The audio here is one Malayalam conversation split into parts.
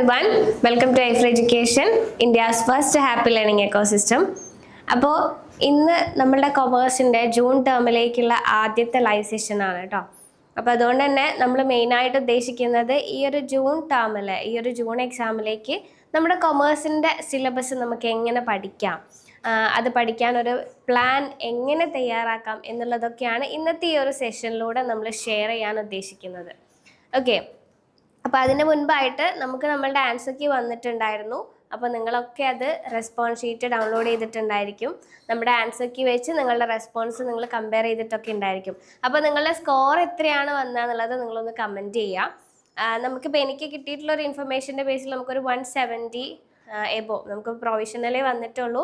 Everyone welcome to Aifer education India's first happy learning ecosystem അപ്പോൾ ഇന്ന് നമ്മളുടെ കൊമേഴ്സിന്റെ ജൂൺ ടേമിലേക്കുള്ള ആദ്യത്തെ ലൈവ് സെഷൻ ആണ് കേട്ടോ. അപ്പോൾ അതുകൊണ്ട് തന്നെ നമ്മൾ മെയിനായിട്ട് ഉദ്ദേശിക്കുന്നത് ഈ ഒരു ജൂൺ ടേമിൽ ഈ ഒരു ജൂൺ എക്സാമിലേക്ക് നമ്മുടെ കൊമേഴ്സിന്റെ സിലബസ് നമുക്ക് എങ്ങനെ പഠിക്കാം? അത് പഠിക്കാൻ ഒരു പ്ലാൻ എങ്ങനെ തയ്യാറാക്കാം എന്നുള്ളതൊക്കെയാണ് ഇന്നത്തെ ഈ ഒരു സെഷനിലൂടെ നമ്മൾ ഷെയർ ചെയ്യാൻ ഉദ്ദേശിക്കുന്നത്. ഓക്കെ അപ്പോൾ അതിന് മുൻപായിട്ട് നമുക്ക് നമ്മളുടെ ആൻസർ കീ വന്നിട്ടുണ്ടായിരുന്നു. അപ്പോൾ നിങ്ങളൊക്കെ അത് റെസ്പോൺസ് ഷീറ്റ് ഡൗൺലോഡ് ചെയ്തിട്ടുണ്ടായിരിക്കും. നമ്മുടെ ആൻസർ കീ വെച്ച് നിങ്ങളുടെ റെസ്പോൺസ് നിങ്ങൾ കമ്പയർ ചെയ്തിട്ടൊക്കെ ഉണ്ടായിരിക്കും. അപ്പോൾ നിങ്ങളുടെ സ്കോർ എത്രയാണ് വന്നതെന്നുള്ളത് നിങ്ങളൊന്ന് കമന്റ് ചെയ്യുക നമുക്കിപ്പോൾ എനിക്ക് കിട്ടിയിട്ടുള്ള ഒരു ഇൻഫർമേഷന്റെ ബേസിൽ നമുക്കൊരു വൺ സെവന്റി എബോ നമുക്ക് പ്രൊവിഷണലേ വന്നിട്ടുള്ളൂ.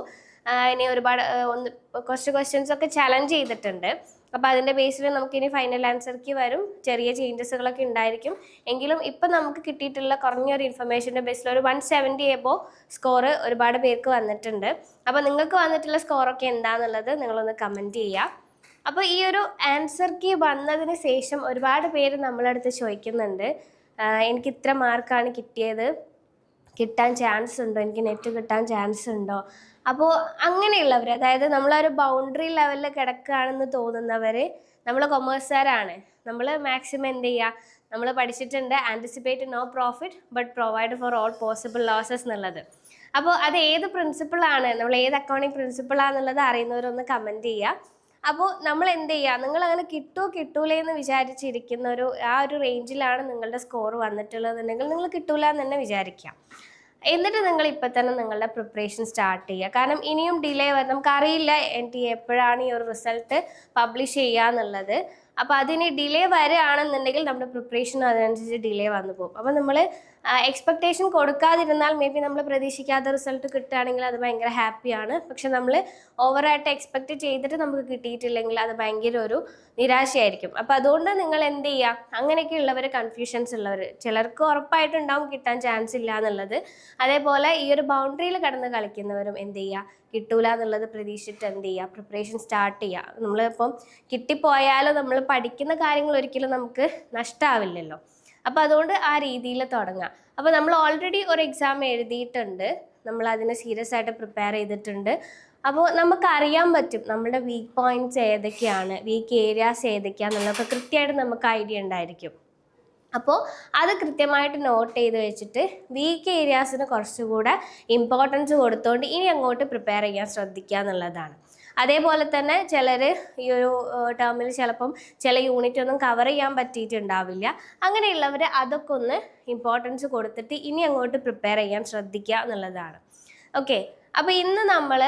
ഇനി ഒരുപാട് ഒന്ന് കുറച്ച് ക്വസ്റ്റ്യൻസ് ഒക്കെ ചലഞ്ച് ചെയ്തിട്ടുണ്ട്. അപ്പോൾ അതിന്റെ ബേസിൽ നമുക്ക് ഇനി ഫൈനൽ ആൻസർക്ക് വരും. ചെറിയ ചേഞ്ചസുകളൊക്കെ ഉണ്ടായിരിക്കും. എങ്കിലും ഇപ്പം നമുക്ക് കിട്ടിയിട്ടുള്ള കുറഞ്ഞൊരു ഇൻഫർമേഷന്റെ ബേസിൽ ഒരു വൺ സെവന്റി എബോ സ്കോർ ഒരുപാട് പേർക്ക് വന്നിട്ടുണ്ട്. അപ്പോൾ നിങ്ങൾക്ക് വന്നിട്ടുള്ള സ്കോറൊക്കെ എന്താണെന്നുള്ളത് നിങ്ങളൊന്ന് കമന്റ് ചെയ്യുക അപ്പോൾ ഈ ഒരു ആൻസർ കീ വന്നതിന് ശേഷം ഒരുപാട് പേര് നമ്മളടുത്ത് ചോദിക്കുന്നുണ്ട്. എനിക്ക് ഇത്ര മാർക്കാണ് കിട്ടിയത്. കിട്ടാൻ ചാൻസ് ഉണ്ടോ? എനിക്ക് നെറ്റ് കിട്ടാൻ ചാൻസ് ഉണ്ടോ? അപ്പോൾ അങ്ങനെയുള്ളവർ അതായത് നമ്മളൊരു ബൗണ്ടറി ലെവലിൽ കിടക്കുകയാണെന്ന് തോന്നുന്നവർ നമ്മൾ കൊമേഴ്സുകാരാണ് നമ്മൾ മാക്സിമം എന്ത് ചെയ്യുക നമ്മൾ പഠിച്ചിട്ടുണ്ട് anticipate no profit but provide for all possible losses എന്നുള്ളത്. അപ്പോൾ അത് ഏത് പ്രിൻസിപ്പിളാണ് നമ്മൾ ഏത് അക്കൗണ്ടിങ് പ്രിൻസിപ്പിളാണെന്നുള്ളത് അറിയുന്നവരൊന്ന് കമന്റ് ചെയ്യുക അപ്പോൾ നമ്മൾ എന്ത് ചെയ്യുക നിങ്ങൾ അങ്ങനെ കിട്ടുമോ കിട്ടൂലേ എന്ന് വിചാരിച്ചിരിക്കുന്ന ഒരു ആ ഒരു റേഞ്ചിലാണ് നിങ്ങളുടെ സ്കോർ വന്നിട്ടുള്ളതെന്നുണ്ടെങ്കിൽ നിങ്ങൾ കിട്ടൂല എന്ന് തന്നെ വിചാരിക്കാം. എന്നിട്ട് നിങ്ങൾ ഇപ്പം തന്നെ നിങ്ങളുടെ പ്രിപ്പറേഷൻ സ്റ്റാർട്ട് ചെയ്യുക. കാരണം ഇനിയും ഡിലേ വരും നമുക്കറിയില്ല എനിക്ക് എപ്പോഴാണ് ഈ ഒരു റിസൾട്ട് പബ്ലിഷ് ചെയ്യുക എന്നുള്ളത്. അപ്പോൾ അതിന് ഡിലേ വരികയാണെന്നുണ്ടെങ്കിൽ നമ്മുടെ പ്രിപ്പറേഷൻ അതിനനുസരിച്ച് ഡിലേ വന്നു പോകും. അപ്പോൾ നമ്മൾ എക്സ്പെക്ടേഷൻ കൊടുക്കാതിരുന്നാൽ മേ ബി നമ്മൾ പ്രതീക്ഷിക്കാത്ത റിസൾട്ട് കിട്ടുകയാണെങ്കിൽ അത് ഭയങ്കര ഹാപ്പിയാണ് പക്ഷെ നമ്മൾ ഓവറായിട്ട് എക്സ്പെക്റ്റ് ചെയ്തിട്ട് നമുക്ക് കിട്ടിയിട്ടില്ലെങ്കിൽ അത് ഭയങ്കര ഒരു നിരാശയായിരിക്കും. അപ്പോൾ അതുകൊണ്ട് നിങ്ങൾ എന്ത് ചെയ്യുക? അങ്ങനെയൊക്കെ ഉള്ളവർ കൺഫ്യൂഷൻസ് ഉള്ളവർ ചിലർക്ക് ഉറപ്പായിട്ടുണ്ടാവും കിട്ടാൻ ചാൻസ് ഇല്ല എന്നുള്ളത്. അതേപോലെ ഈ ഒരു ബൗണ്ടറിയിൽ കടന്ന് കളിക്കുന്നവരും എന്ത് ചെയ്യുക? കിട്ടൂല എന്നുള്ളത് പ്രതീക്ഷിച്ചിട്ട് എന്ത് ചെയ്യുക? പ്രിപ്പറേഷൻ സ്റ്റാർട്ട് ചെയ്യുക. നമ്മളിപ്പം കിട്ടിപ്പോയാലും നമ്മൾ പഠിക്കുന്ന കാര്യങ്ങൾ ഒരിക്കലും നമുക്ക് നഷ്ടമാവില്ലല്ലോ അപ്പോൾ അതുകൊണ്ട് ആ രീതിയിൽ തുടങ്ങാം. അപ്പോൾ നമ്മൾ ഓൾറെഡി ഒരു എക്സാം എഴുതിയിട്ടുണ്ട്. നമ്മൾ അതിനെ സീരിയസ് ആയിട്ട് പ്രിപ്പയർ ചെയ്തിട്ടുണ്ട്. അപ്പോൾ നമുക്ക് അറിയാൻ പറ്റും നമ്മുടെ വീക്ക് പോയിന്റ്സ് ഏതൊക്കെയാണ് വീക്ക് ഏരിയാസ് ഏതൊക്കെയാണെന്നുള്ളതൊക്കെ കൃത്യമായിട്ട് നമുക്ക് ഐഡിയ ഉണ്ടായിരിക്കും. അപ്പോൾ അത് കൃത്യമായിട്ട് നോട്ട് ചെയ്ത് വെച്ചിട്ട് വീക്ക് ഏരിയാസിന് കുറച്ചുകൂടെ ഇമ്പോർട്ടൻസ് കൊടുത്തുകൊണ്ട് ഇനി അങ്ങോട്ട് പ്രിപ്പയർ ചെയ്യാൻ ശ്രദ്ധിക്കുക എന്നുള്ളതാണ്. അതേപോലെ തന്നെ ചിലർ ഈ ഒരു ടേമിൽ ചിലപ്പം ചില യൂണിറ്റ് ഒന്നും കവർ ചെയ്യാൻ പറ്റിയിട്ടുണ്ടാവില്ല. അങ്ങനെയുള്ളവർ അതൊക്കെ ഒന്ന് ഇമ്പോർട്ടൻസ് കൊടുത്തിട്ട് ഇനി അങ്ങോട്ട് പ്രിപ്പയർ ചെയ്യാൻ ശ്രദ്ധിക്കുക എന്നുള്ളതാണ്. ഓക്കെ അപ്പോൾ ഇന്ന് നമ്മൾ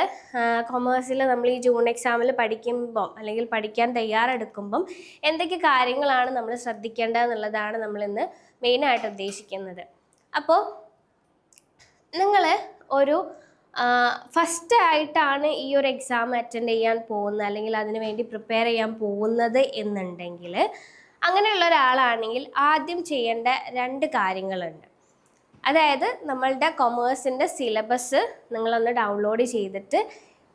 കൊമേഴ്സിൽ നമ്മൾ ഈ ജൂൺ എക്സാമിൽ പഠിക്കുമ്പം അല്ലെങ്കിൽ പഠിക്കാൻ തയ്യാറെടുക്കുമ്പം എന്തൊക്കെ കാര്യങ്ങളാണ് നമ്മൾ ശ്രദ്ധിക്കേണ്ടത് എന്നുള്ളതാണ് നമ്മളിന്ന് മെയിനായിട്ട് ഉദ്ദേശിക്കുന്നത്. അപ്പോൾ നിങ്ങൾ ഒരു ഫസ്റ്റ് ആയിട്ടാണ് ഈ ഒരു എക്സാം അറ്റൻഡ് ചെയ്യാൻ പോകുന്നത് അല്ലെങ്കിൽ അതിന് വേണ്ടി പ്രിപ്പയർ ചെയ്യാൻ പോകുന്നത് എന്നുണ്ടെങ്കിൽ അങ്ങനെയുള്ള ഒരാളാണെങ്കിൽ ആദ്യം ചെയ്യേണ്ട രണ്ട് കാര്യങ്ങളുണ്ട്. അതായത് നമ്മളുടെ കൊമേഴ്സിന്റെ സിലബസ് നിങ്ങളൊന്ന് ഡൗൺലോഡ് ചെയ്തിട്ട്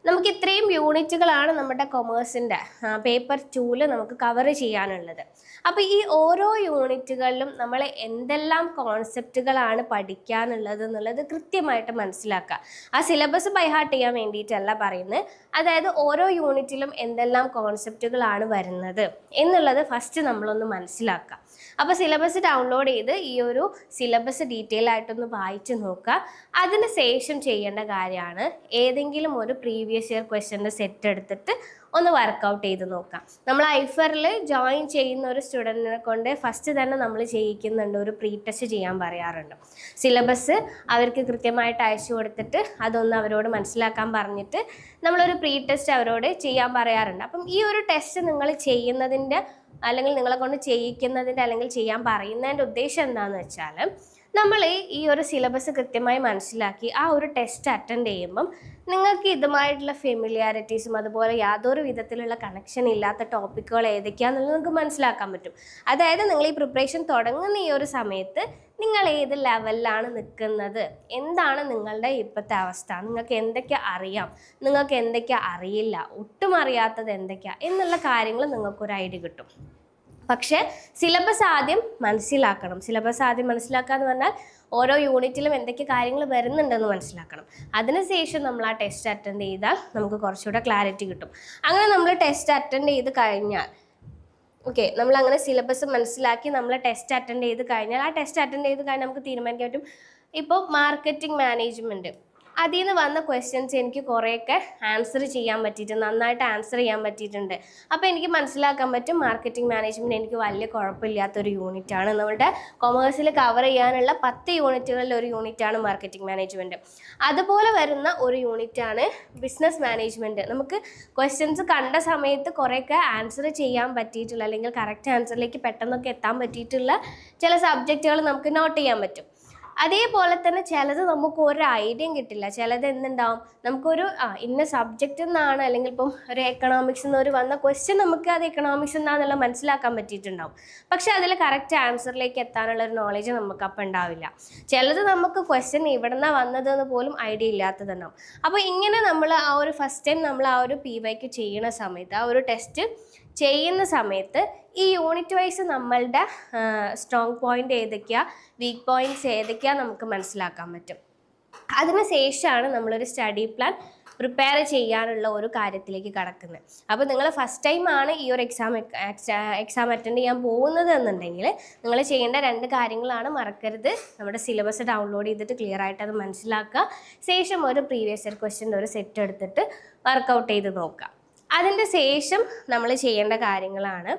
നമുക്ക് ഇത്രയും യൂണിറ്റുകളാണ് നമ്മുടെ കൊമേഴ്സിന്റെ പേപ്പർ ടൂൽ നമുക്ക് കവർ ചെയ്യാനുള്ളത്. അപ്പോൾ ഈ ഓരോ യൂണിറ്റുകളിലും നമ്മൾ എന്തെല്ലാം കോൺസെപ്റ്റുകളാണ് പഠിക്കാനുള്ളത് എന്നുള്ളത് കൃത്യമായിട്ട് മനസ്സിലാക്കുക. ആ സിലബസ് ബൈഹാർട്ട് ചെയ്യാൻ വേണ്ടിയിട്ടല്ല പറയുന്നത്. അതായത് ഓരോ യൂണിറ്റിലും എന്തെല്ലാം കോൺസെപ്റ്റുകളാണ് വരുന്നത് എന്നുള്ളത് ഫസ്റ്റ് നമ്മളൊന്ന് മനസ്സിലാക്കുക. അപ്പോൾ സിലബസ് ഡൗൺലോഡ് ചെയ്ത് ഈ ഒരു സിലബസ് ഡീറ്റെയിൽ ആയിട്ടൊന്ന് വായിച്ച് നോക്കുക. അതിന് ശേഷം ചെയ്യേണ്ട കാര്യമാണ് ഏതെങ്കിലും ഒരു പ്രീവിയസ് ഇയർ ക്വസ്റ്റ്യന്റെ സെറ്റ് എടുത്തിട്ട് ഒന്ന് വർക്കൗട്ട് ചെയ്ത് നോക്കാം. നമ്മൾ ഐഫറിൽ ജോയിൻ ചെയ്യുന്ന ഒരു സ്റ്റുഡന്റിനെ കൊണ്ട് ഫസ്റ്റ് തന്നെ നമ്മൾ ചെയ്യിക്കുന്നുണ്ട് ഒരു പ്രീ ടെസ്റ്റ് ചെയ്യാൻ പറയാറുണ്ട്. സിലബസ് അവർക്ക് കൃത്യമായിട്ട് അയച്ചു കൊടുത്തിട്ട് അതൊന്ന് അവരോട് മനസ്സിലാക്കാൻ പറഞ്ഞിട്ട് നമ്മളൊരു പ്രീ ടെസ്റ്റ് അവരോട് ചെയ്യാൻ പറയാറുണ്ട്. അപ്പം ഈ ഒരു ടെസ്റ്റ് നിങ്ങൾ ചെയ്യുന്നതിന്റെ അല്ലെങ്കിൽ നിങ്ങളെ കൊണ്ട് ചെയ്യിക്കുന്നതിന്റെ അല്ലെങ്കിൽ ചെയ്യാൻ പറയുന്നതിന്റെ ഉദ്ദേശം എന്താണെന്ന് വെച്ചാൽ നമ്മൾ ഈ ഒരു സിലബസ് കൃത്യമായി മനസ്സിലാക്കി ആ ഒരു ടെസ്റ്റ് അറ്റൻഡ് ചെയ്യുമ്പം നിങ്ങൾക്ക് ഇതുമായിട്ടുള്ള ഫെമിലിയാരിറ്റീസും അതുപോലെ യാതൊരു വിധത്തിലുള്ള കണക്ഷൻ ഇല്ലാത്ത ടോപ്പിക്കുകൾ ഏതൊക്കെയാണെന്നുള്ളത് നിങ്ങൾക്ക് മനസ്സിലാക്കാൻ പറ്റും. അതായത് നിങ്ങൾ ഈ പ്രിപ്പറേഷൻ തുടങ്ങുന്ന ഈ ഒരു സമയത്ത് നിങ്ങൾ ഏത് ലെവലിലാണ് നിൽക്കുന്നത്? എന്താണ് നിങ്ങളുടെ ഇപ്പോഴത്തെ അവസ്ഥ? നിങ്ങൾക്ക് എന്തൊക്കെ അറിയാം? നിങ്ങൾക്ക് എന്തൊക്കെ അറിയില്ല? ഒട്ടും അറിയാത്തത് എന്തൊക്കെയാണ് എന്നുള്ള കാര്യങ്ങൾ നിങ്ങൾക്കൊരു ഐഡിയ കിട്ടും. പക്ഷേ സിലബസ് ആദ്യം മനസ്സിലാക്കണം. സിലബസ് ആദ്യം മനസ്സിലാക്കുക എന്ന് പറഞ്ഞാൽ ഓരോ യൂണിറ്റിലും എന്തൊക്കെ കാര്യങ്ങൾ വരുന്നുണ്ടെന്ന് മനസ്സിലാക്കണം. അതിനുശേഷം നമ്മൾ ആ ടെസ്റ്റ് അറ്റൻഡ് ചെയ്താൽ നമുക്ക് കുറച്ചുകൂടെ ക്ലാരിറ്റി കിട്ടും. അങ്ങനെ നമ്മൾ ടെസ്റ്റ് അറ്റൻഡ് ചെയ്ത് കഴിഞ്ഞാൽ ഓക്കെ നമ്മൾ അങ്ങനെ സിലബസ് മനസ്സിലാക്കി നമ്മൾ ടെസ്റ്റ് അറ്റൻഡ് ചെയ്ത് കഴിഞ്ഞാൽ ആ ടെസ്റ്റ് അറ്റൻഡ് ചെയ്ത് കഴിഞ്ഞാൽ നമുക്ക് തീരുമാനിക്കാൻ പറ്റും. ഇപ്പോൾ മാർക്കറ്റിംഗ് മാനേജ്മെന്റ് അതിൽ നിന്ന് വന്ന ക്വസ്റ്റ്യൻസ് എനിക്ക് കുറേയൊക്കെ ആൻസർ ചെയ്യാൻ പറ്റിയിട്ടുണ്ട്. നന്നായിട്ട് ആൻസർ ചെയ്യാൻ പറ്റിയിട്ടുണ്ട്. അപ്പോൾ എനിക്ക് മനസ്സിലാക്കാൻ പറ്റും മാർക്കറ്റിംഗ് മാനേജ്മെന്റ് എനിക്ക് വലിയ കുഴപ്പമില്ലാത്തൊരു യൂണിറ്റാണ് നമ്മുടെ കൊമേഴ്സിൽ കവർ ചെയ്യാനുള്ള പത്ത് യൂണിറ്റുകളിൽ ഒരു യൂണിറ്റാണ് മാർക്കറ്റിംഗ് മാനേജ്മെന്റ് അതുപോലെ വരുന്ന ഒരു യൂണിറ്റാണ് ബിസിനസ് മാനേജ്മെന്റ് നമുക്ക് ക്വസ്റ്റ്യൻസ് കണ്ട സമയത്ത് കുറേയൊക്കെ ആൻസർ ചെയ്യാൻ പറ്റിയിട്ടുള്ള അല്ലെങ്കിൽ കറക്റ്റ് ആൻസറിലേക്ക് പെട്ടെന്നൊക്കെ എത്താൻ പറ്റിയിട്ടുള്ള ചില സബ്ജക്റ്റുകൾ നമുക്ക് നോട്ട് ചെയ്യാൻ പറ്റും. അതേപോലെ തന്നെ ചിലത് നമുക്ക് ഒരു ഐഡിയയും കിട്ടില്ല. ചിലത് എന്തുണ്ടാവും? നമുക്കൊരു ആ ഇന്ന സബ്ജക്റ്റ് എന്നാണ് അല്ലെങ്കിൽ ഇപ്പം ഒരു എക്കണോമിക്സ് എന്നൊരു വന്ന ക്വസ്റ്റ്യൻ നമുക്ക് അത് എക്കണോമിക്സ് എന്താണെന്നുള്ള മനസ്സിലാക്കാൻ പറ്റിയിട്ടുണ്ടാവും. പക്ഷെ അതിൽ കറക്റ്റ് ആൻസറിലേക്ക് എത്താനുള്ള ഒരു നോളേജ് നമുക്ക് അപ്പം ഉണ്ടാവില്ല. ചിലത് നമുക്ക് ക്വസ്റ്റ്യൻ ഇവിടെ നിന്നാണ് വന്നതെന്ന് പോലും ഐഡിയ ഇല്ലാത്തതുണ്ടാവും. അപ്പോൾ ഇങ്ങനെ നമ്മൾ ആ ഒരു ഫസ്റ്റ് ടൈം നമ്മൾ ആ ഒരു പി വൈക്ക് ചെയ്യുന്ന സമയത്ത് ആ ഒരു ടെസ്റ്റ് ചെയ്യുന്ന സമയത്ത് ഈ യൂണിറ്റ് വൈസ് നമ്മളുടെ സ്ട്രോങ് പോയിന്റ് ഏതൊക്കെയാണ് വീക്ക് പോയിന്റ്സ് ഏതൊക്കെയാണ് നമുക്ക് മനസ്സിലാക്കാൻ പറ്റും. അതിന് ശേഷമാണ് നമ്മളൊരു സ്റ്റഡി പ്ലാൻ പ്രിപ്പയർ ചെയ്യാനുള്ള ഒരു കാര്യത്തിലേക്ക് കടക്കുന്നത്. അപ്പോൾ നിങ്ങൾ ഫസ്റ്റ് ടൈമാണ് ഈ ഒരു എക്സാം എക്സാം അറ്റൻഡ് ചെയ്യാൻ പോകുന്നത് എന്നുണ്ടെങ്കിൽ നിങ്ങൾ ചെയ്യേണ്ട രണ്ട് കാര്യങ്ങളാണ് മറക്കരുത്. നമ്മുടെ സിലബസ് ഡൗൺലോഡ് ചെയ്തിട്ട് ക്ലിയർ ആയിട്ട് അത് മനസ്സിലാക്കുക. ശേഷം ഒരു പ്രീവിയസ് ഇയർ ക്വസ്റ്റ്യന്റെ ഒരു സെറ്റ് എടുത്തിട്ട് വർക്കൗട്ട് ചെയ്ത് നോക്കുക. അതിന്റെ ശേഷം നമ്മൾ ചെയ്യേണ്ട കാര്യങ്ങളാണ്.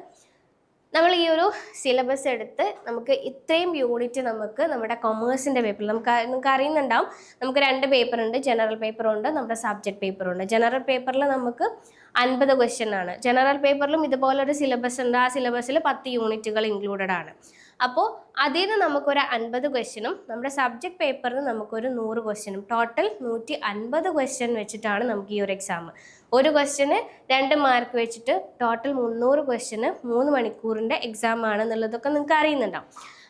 നമ്മൾ ഈ ഒരു സിലബസ് എടുത്ത് നമുക്ക് ഇത്രയും യൂണിറ്റ് നമുക്ക് നമ്മുടെ കൊമേഴ്സിന്റെ പേപ്പർ നമുക്ക് നമുക്ക് അറിയുന്നുണ്ടാവും. നമുക്ക് രണ്ട് പേപ്പർ ഉണ്ട് ജനറൽ പേപ്പർ ഉണ്ട് നമ്മുടെ സബ്ജക്ട് പേപ്പർ ഉണ്ട്. ജനറൽ പേപ്പറിൽ നമുക്ക് അൻപത് ക്വസ്റ്റ്യൻ ആണ്. ജനറൽ പേപ്പറിലും ഇതുപോലൊരു സിലബസ് ഉണ്ട്. ആ സിലബസിൽ പത്ത് യൂണിറ്റുകൾ ഇൻക്ലൂഡഡ് ആണ്. അപ്പോൾ അതിൽ നിന്ന് നമുക്കൊരു അൻപത് ക്വസ്റ്റ്യനും നമ്മുടെ സബ്ജക്ട് പേപ്പറിൽ നമുക്കൊരു നൂറ് ക്വസ്റ്റ്യനും ടോട്ടൽ നൂറ്റി അൻപത് ക്വസ്റ്റ്യൻ വെച്ചിട്ടാണ് നമുക്ക് ഈ ഒരു എക്സാം ഒരു ക്വസ്റ്റ്യന് രണ്ട് മാർക്ക് വെച്ചിട്ട് ടോട്ടൽ മുന്നൂറ് ക്വസ്റ്റ്യന് മൂന്ന് മണിക്കൂറിന്റെ എക്സാം ആണെന്നുള്ളതൊക്കെ നിങ്ങൾക്ക് അറിയുന്നുണ്ടാവും.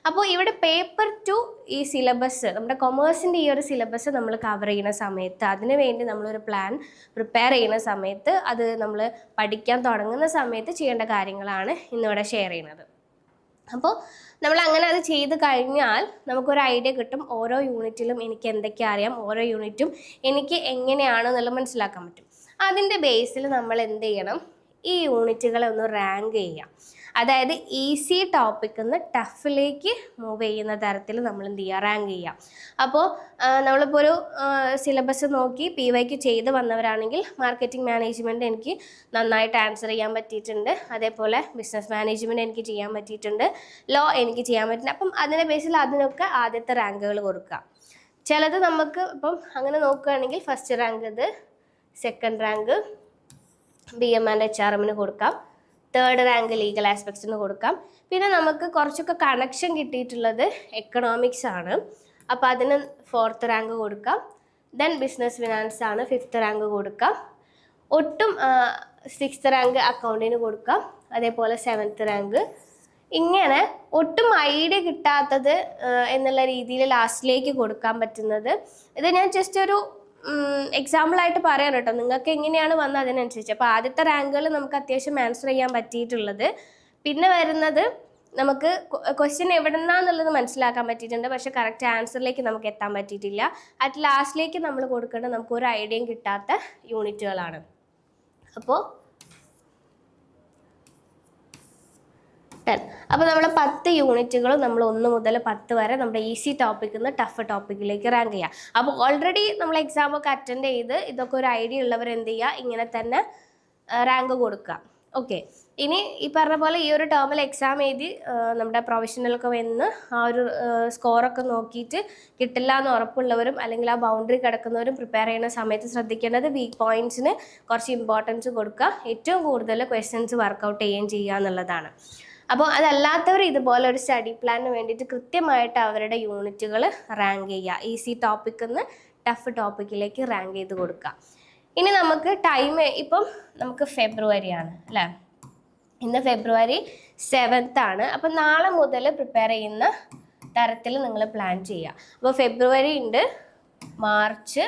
അപ്പോൾ ഇവിടെ പേപ്പർ ടു ഈ സിലബസ് നമ്മുടെ കൊമേഴ്സിന്റെ ഈ ഒരു സിലബസ് നമ്മൾ കവർ ചെയ്യുന്ന സമയത്ത് അതിന് വേണ്ടി നമ്മളൊരു പ്ലാൻ പ്രിപ്പയർ ചെയ്യുന്ന സമയത്ത് അത് നമ്മൾ പഠിക്കാൻ തുടങ്ങുന്ന സമയത്ത് ചെയ്യേണ്ട കാര്യങ്ങളാണ് ഇന്നിവിടെ ഷെയർ ചെയ്യുന്നത്. അപ്പോൾ നമ്മൾ അങ്ങനെ അത് ചെയ്ത് കഴിഞ്ഞാൽ നമുക്കൊരു ഐഡിയ കിട്ടും ഓരോ യൂണിറ്റിലും എനിക്ക് എന്തൊക്കെ അറിയാം ഓരോ യൂണിറ്റും എനിക്ക് എങ്ങനെയാണ് എന്നുള്ളത് മനസ്സിലാക്കാൻ പറ്റും. അതിന്റെ ബേസിൽ നമ്മൾ എന്ത് ചെയ്യണം? ഈ യൂണിറ്റുകളെ ഒന്ന് റാങ്ക് ചെയ്യാം അതായത് ഈസി ടോപ്പിക്കിൽ നിന്ന് ടഫിലേക്ക് മൂവ് ചെയ്യുന്ന തരത്തിൽ നമ്മൾ എന്ത് ചെയ്യുക? റാങ്ക് ചെയ്യാം അപ്പോൾ നമ്മളിപ്പോൾ ഒരു സിലബസ് നോക്കി പി വൈക്ക് ചെയ്ത് വന്നവരാണെങ്കിൽ മാർക്കറ്റിംഗ് മാനേജ്മെന്റ് എനിക്ക് നന്നായിട്ട് ആൻസർ ചെയ്യാൻ പറ്റിയിട്ടുണ്ട്. അതേപോലെ ബിസിനസ് മാനേജ്മെന്റ് എനിക്ക് ചെയ്യാൻ പറ്റിയിട്ടുണ്ട്. ലോ എനിക്ക് ചെയ്യാൻ പറ്റുന്നുണ്ട് അപ്പം അതിന്റെ ബേസിൽ അതിനൊക്കെ ആദ്യത്തെ റാങ്കുകൾ കൊടുക്കുക. ചിലത് നമുക്ക് ഇപ്പം അങ്ങനെ നോക്കുകയാണെങ്കിൽ ഫസ്റ്റ് റാങ്ക് ഇത് second rank B M and H R എമ്മിന് കൊടുക്കാം. തേർഡ് റാങ്ക് ലീഗൽ ആസ്പെക്ട്സിന് കൊടുക്കാം. പിന്നെ നമുക്ക് കുറച്ചൊക്കെ കണക്ഷൻ കിട്ടിയിട്ടുള്ളത് എക്കണോമിക്സ് ആണ്. അപ്പോൾ അതിന് ഫോർത്ത് റാങ്ക് കൊടുക്കാം. ദെൻ ബിസിനസ് ഫിനാൻസ് ആണ് ഫിഫ്ത്ത് റാങ്ക് കൊടുക്കാം. ഒട്ടും സിക്സ്ത് റാങ്ക് അക്കൗണ്ടിന് കൊടുക്കാം. അതേപോലെ സെവൻത്ത് റാങ്ക് ഇങ്ങനെ ഒട്ടും ഐഡിയ കിട്ടാത്തത് എന്നുള്ള രീതിയിൽ ലാസ്റ്റിലേക്ക് കൊടുക്കാൻ പറ്റുന്നത്. ഇത് ഞാൻ ജസ്റ്റ് ഒരു എക്സാമ്പിളായിട്ട് പറയാൻ കേട്ടോ. നിങ്ങൾക്ക് എങ്ങനെയാണ് വന്നത് അതിനനുസരിച്ച്. അപ്പോൾ ആദ്യത്തെ റാങ്കുകൾ നമുക്ക് അത്യാവശ്യം ആൻസർ ചെയ്യാൻ പറ്റിയിട്ടുള്ളത്. പിന്നെ വരുന്നത് നമുക്ക് ക്വസ്റ്റ്യൻ എവിടെ നിന്നാന്നുള്ളത് മനസ്സിലാക്കാൻ പറ്റിയിട്ടുണ്ട്. പക്ഷെ കറക്റ്റ് ആൻസറിലേക്ക് നമുക്ക് എത്താൻ പറ്റിയിട്ടില്ല. അറ്റ് ലാസ്റ്റിലേക്ക് നമ്മൾ കൊടുക്കേണ്ട നമുക്ക് ഒരു ഐഡിയയും കിട്ടാത്ത യൂണിറ്റുകളാണ് അപ്പോൾ ടെൻ. അപ്പോൾ നമ്മൾ പത്ത് യൂണിറ്റുകൾ നമ്മൾ ഒന്ന് മുതൽ പത്ത് വരെ നമ്മുടെ ഈസി ടോപ്പിക്കിൽ നിന്ന് ടഫ് ടോപ്പിക്കിലേക്ക് റാങ്ക് ചെയ്യാം. അപ്പോൾ ഓൾറെഡി നമ്മൾ എക്സാം ഒക്കെ അറ്റൻഡ് ചെയ്ത് ഇതൊക്കെ ഒരു ഐഡിയ ഉള്ളവർ എന്ത് ചെയ്യുക ഇങ്ങനെ തന്നെ റാങ്ക് കൊടുക്കുക ഓക്കെ. ഇനി ഈ പറഞ്ഞ പോലെ ഈ ഒരു ടേമിൽ എക്സാം എഴുതി നമ്മുടെ പ്രൊഫഷണലൊക്കെ വന്ന് ആ ഒരു സ്കോറൊക്കെ നോക്കിയിട്ട് കിട്ടില്ല എന്ന് ഉറപ്പുള്ളവരും അല്ലെങ്കിൽ ആ ബൗണ്ടറി കിടക്കുന്നവരും പ്രിപ്പയർ ചെയ്യുന്ന സമയത്ത് ശ്രദ്ധിക്കേണ്ടത് വീക്ക് പോയിന്റ്സിന് കുറച്ച് ഇമ്പോർട്ടൻസ് കൊടുക്കുക ഏറ്റവും കൂടുതൽ ക്വസ്റ്റ്യൻസ് വർക്കൗട്ട് ചെയ്യുകയും ചെയ്യുക എന്നുള്ളതാണ്. അപ്പോൾ അതല്ലാത്തവർ ഇതുപോലെ ഒരു സ്റ്റഡി പ്ലാനിന് വേണ്ടിയിട്ട് കൃത്യമായിട്ട് അവരുടെ യൂണിറ്റുകൾ റാങ്ക് ചെയ്യുക. ഈസി ടോപ്പിക്കിൽ നിന്ന് ടഫ് ടോപ്പിക്കിലേക്ക് റാങ്ക് ചെയ്ത് കൊടുക്കുക. ഇനി നമുക്ക് ടൈം ഇപ്പം നമുക്ക് ഫെബ്രുവരി ആണ് അല്ലേ? ഇന്ന് ഫെബ്രുവരി സെവൻത്ത് ആണ്. അപ്പം നാളെ മുതൽ പ്രിപ്പയർ ചെയ്യുന്ന തരത്തിൽ നിങ്ങൾ പ്ലാൻ ചെയ്യുക. അപ്പോൾ ഫെബ്രുവരി ഉണ്ട് മാർച്ച്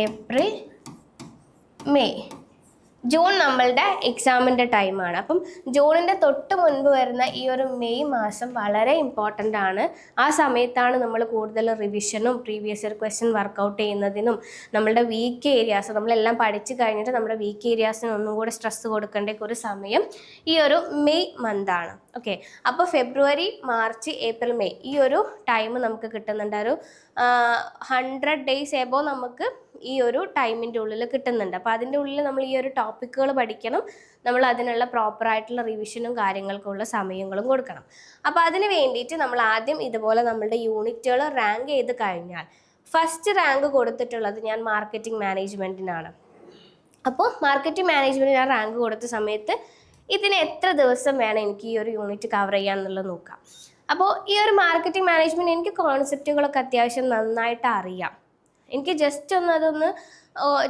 ഏപ്രിൽ മെയ്. ജൂൺ നമ്മളുടെ എക്സാമിന്റെ ടൈമാണ് അപ്പം ജൂണിന്റെ തൊട്ട് മുൻപ് വരുന്ന ഈ ഒരു മെയ് മാസം വളരെ ഇമ്പോർട്ടന്റ് ആണ്. ആ സമയത്താണ് നമ്മൾ കൂടുതൽ റിവിഷനും previous year question work out ചെയ്യുന്നതിനും നമ്മളുടെ വീക്ക് ഏരിയാസ് നമ്മളെല്ലാം പഠിച്ചു കഴിഞ്ഞിട്ട് നമ്മുടെ വീക്ക് ഏരിയാസിന് ഒന്നും കൂടെ സ്ട്രെസ് കൊടുക്കേണ്ട ഒരു സമയം ഈ ഒരു മെയ് മന്താണ് ഓക്കെ അപ്പോൾ ഫെബ്രുവരി മാർച്ച് ഏപ്രിൽ മെയ് ഈ ഒരു ടൈം നമുക്ക് കിട്ടുന്നുണ്ട്. ഒരു ഹൺഡ്രഡ് ഡേയ്സ് എബോ നമുക്ക് ഈ ഒരു ടൈമിന്റെ ഉള്ളിൽ കിട്ടുന്നുണ്ട്. അപ്പോൾ അതിന്റെ ഉള്ളിൽ നമ്മൾ ഈ ഒരു ടോപ്പിക്കുകൾ പഠിക്കണം. നമ്മൾ അതിനുള്ള പ്രോപ്പറായിട്ടുള്ള റിവിഷനും കാര്യങ്ങൾക്കുള്ള സമയങ്ങളും കൊടുക്കണം. അപ്പോൾ അതിന് വേണ്ടിയിട്ട് നമ്മൾ ആദ്യം ഇതുപോലെ നമ്മളുടെ യൂണിറ്റുകൾ റാങ്ക് ചെയ്ത് കഴിഞ്ഞാൽ ഫസ്റ്റ് റാങ്ക് കൊടുത്തിട്ടുള്ളത് ഞാൻ മാർക്കറ്റിംഗ് മാനേജ്മെന്റിനാണ് അപ്പോൾ മാർക്കറ്റിംഗ് മാനേജ്മെന്റിന് ഞാൻ റാങ്ക് കൊടുത്ത സമയത്ത് ഇതിന് എത്ര ദിവസം വേണം എനിക്ക് ഈ ഒരു യൂണിറ്റ് കവർ ചെയ്യാന്നുള്ളത് നോക്കാം. അപ്പോൾ ഈ ഒരു മാർക്കറ്റിംഗ് മാനേജ്മെന്റ് എനിക്ക് കോൺസെപ്റ്റുകളൊക്കെ അത്യാവശ്യം നന്നായിട്ട് അറിയാം. എനിക്ക് ജസ്റ്റ് ഒന്ന് അതൊന്ന്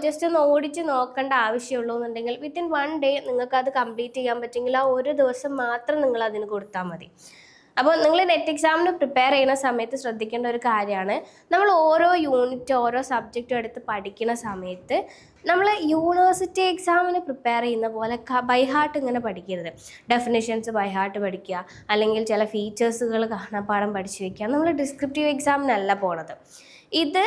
ജസ്റ്റ് ഒന്ന് ഓടിച്ച് നോക്കേണ്ട ആവശ്യമുള്ളൂ എന്നുണ്ടെങ്കിൽ വിത്തിൻ വൺ ഡേ നിങ്ങൾക്ക് അത് കംപ്ലീറ്റ് ചെയ്യാൻ പറ്റുമെങ്കിൽ ആ ഒരു ദിവസം മാത്രം നിങ്ങൾ അതിന് കൊടുത്താൽ മതി. അപ്പോൾ നിങ്ങൾ നെറ്റ് എക്സാമിന് പ്രിപ്പയർ ചെയ്യുന്ന സമയത്ത് ശ്രദ്ധിക്കേണ്ട ഒരു കാര്യമാണ്. നമ്മൾ ഓരോ യൂണിറ്റ് ഓരോ സബ്ജക്റ്റും എടുത്ത് പഠിക്കുന്ന സമയത്ത് നമ്മൾ യൂണിവേഴ്സിറ്റി എക്സാമിന് പ്രിപ്പയർ ചെയ്യുന്ന പോലെ ബൈ ഹാർട്ട് ഇങ്ങനെ പഠിക്കരുത്. ഡെഫിനേഷൻസ് ബൈ ഹാർട്ട് പഠിക്കുക. അല്ലെങ്കിൽ ചില ഫീച്ചേഴ്സുകൾ കാണാപ്പാടം പഠിച്ചു വയ്ക്കുക നമ്മൾ ഡിസ്ക്രിപ്റ്റീവ് എക്സാമിനല്ല പോണത്. ഇത്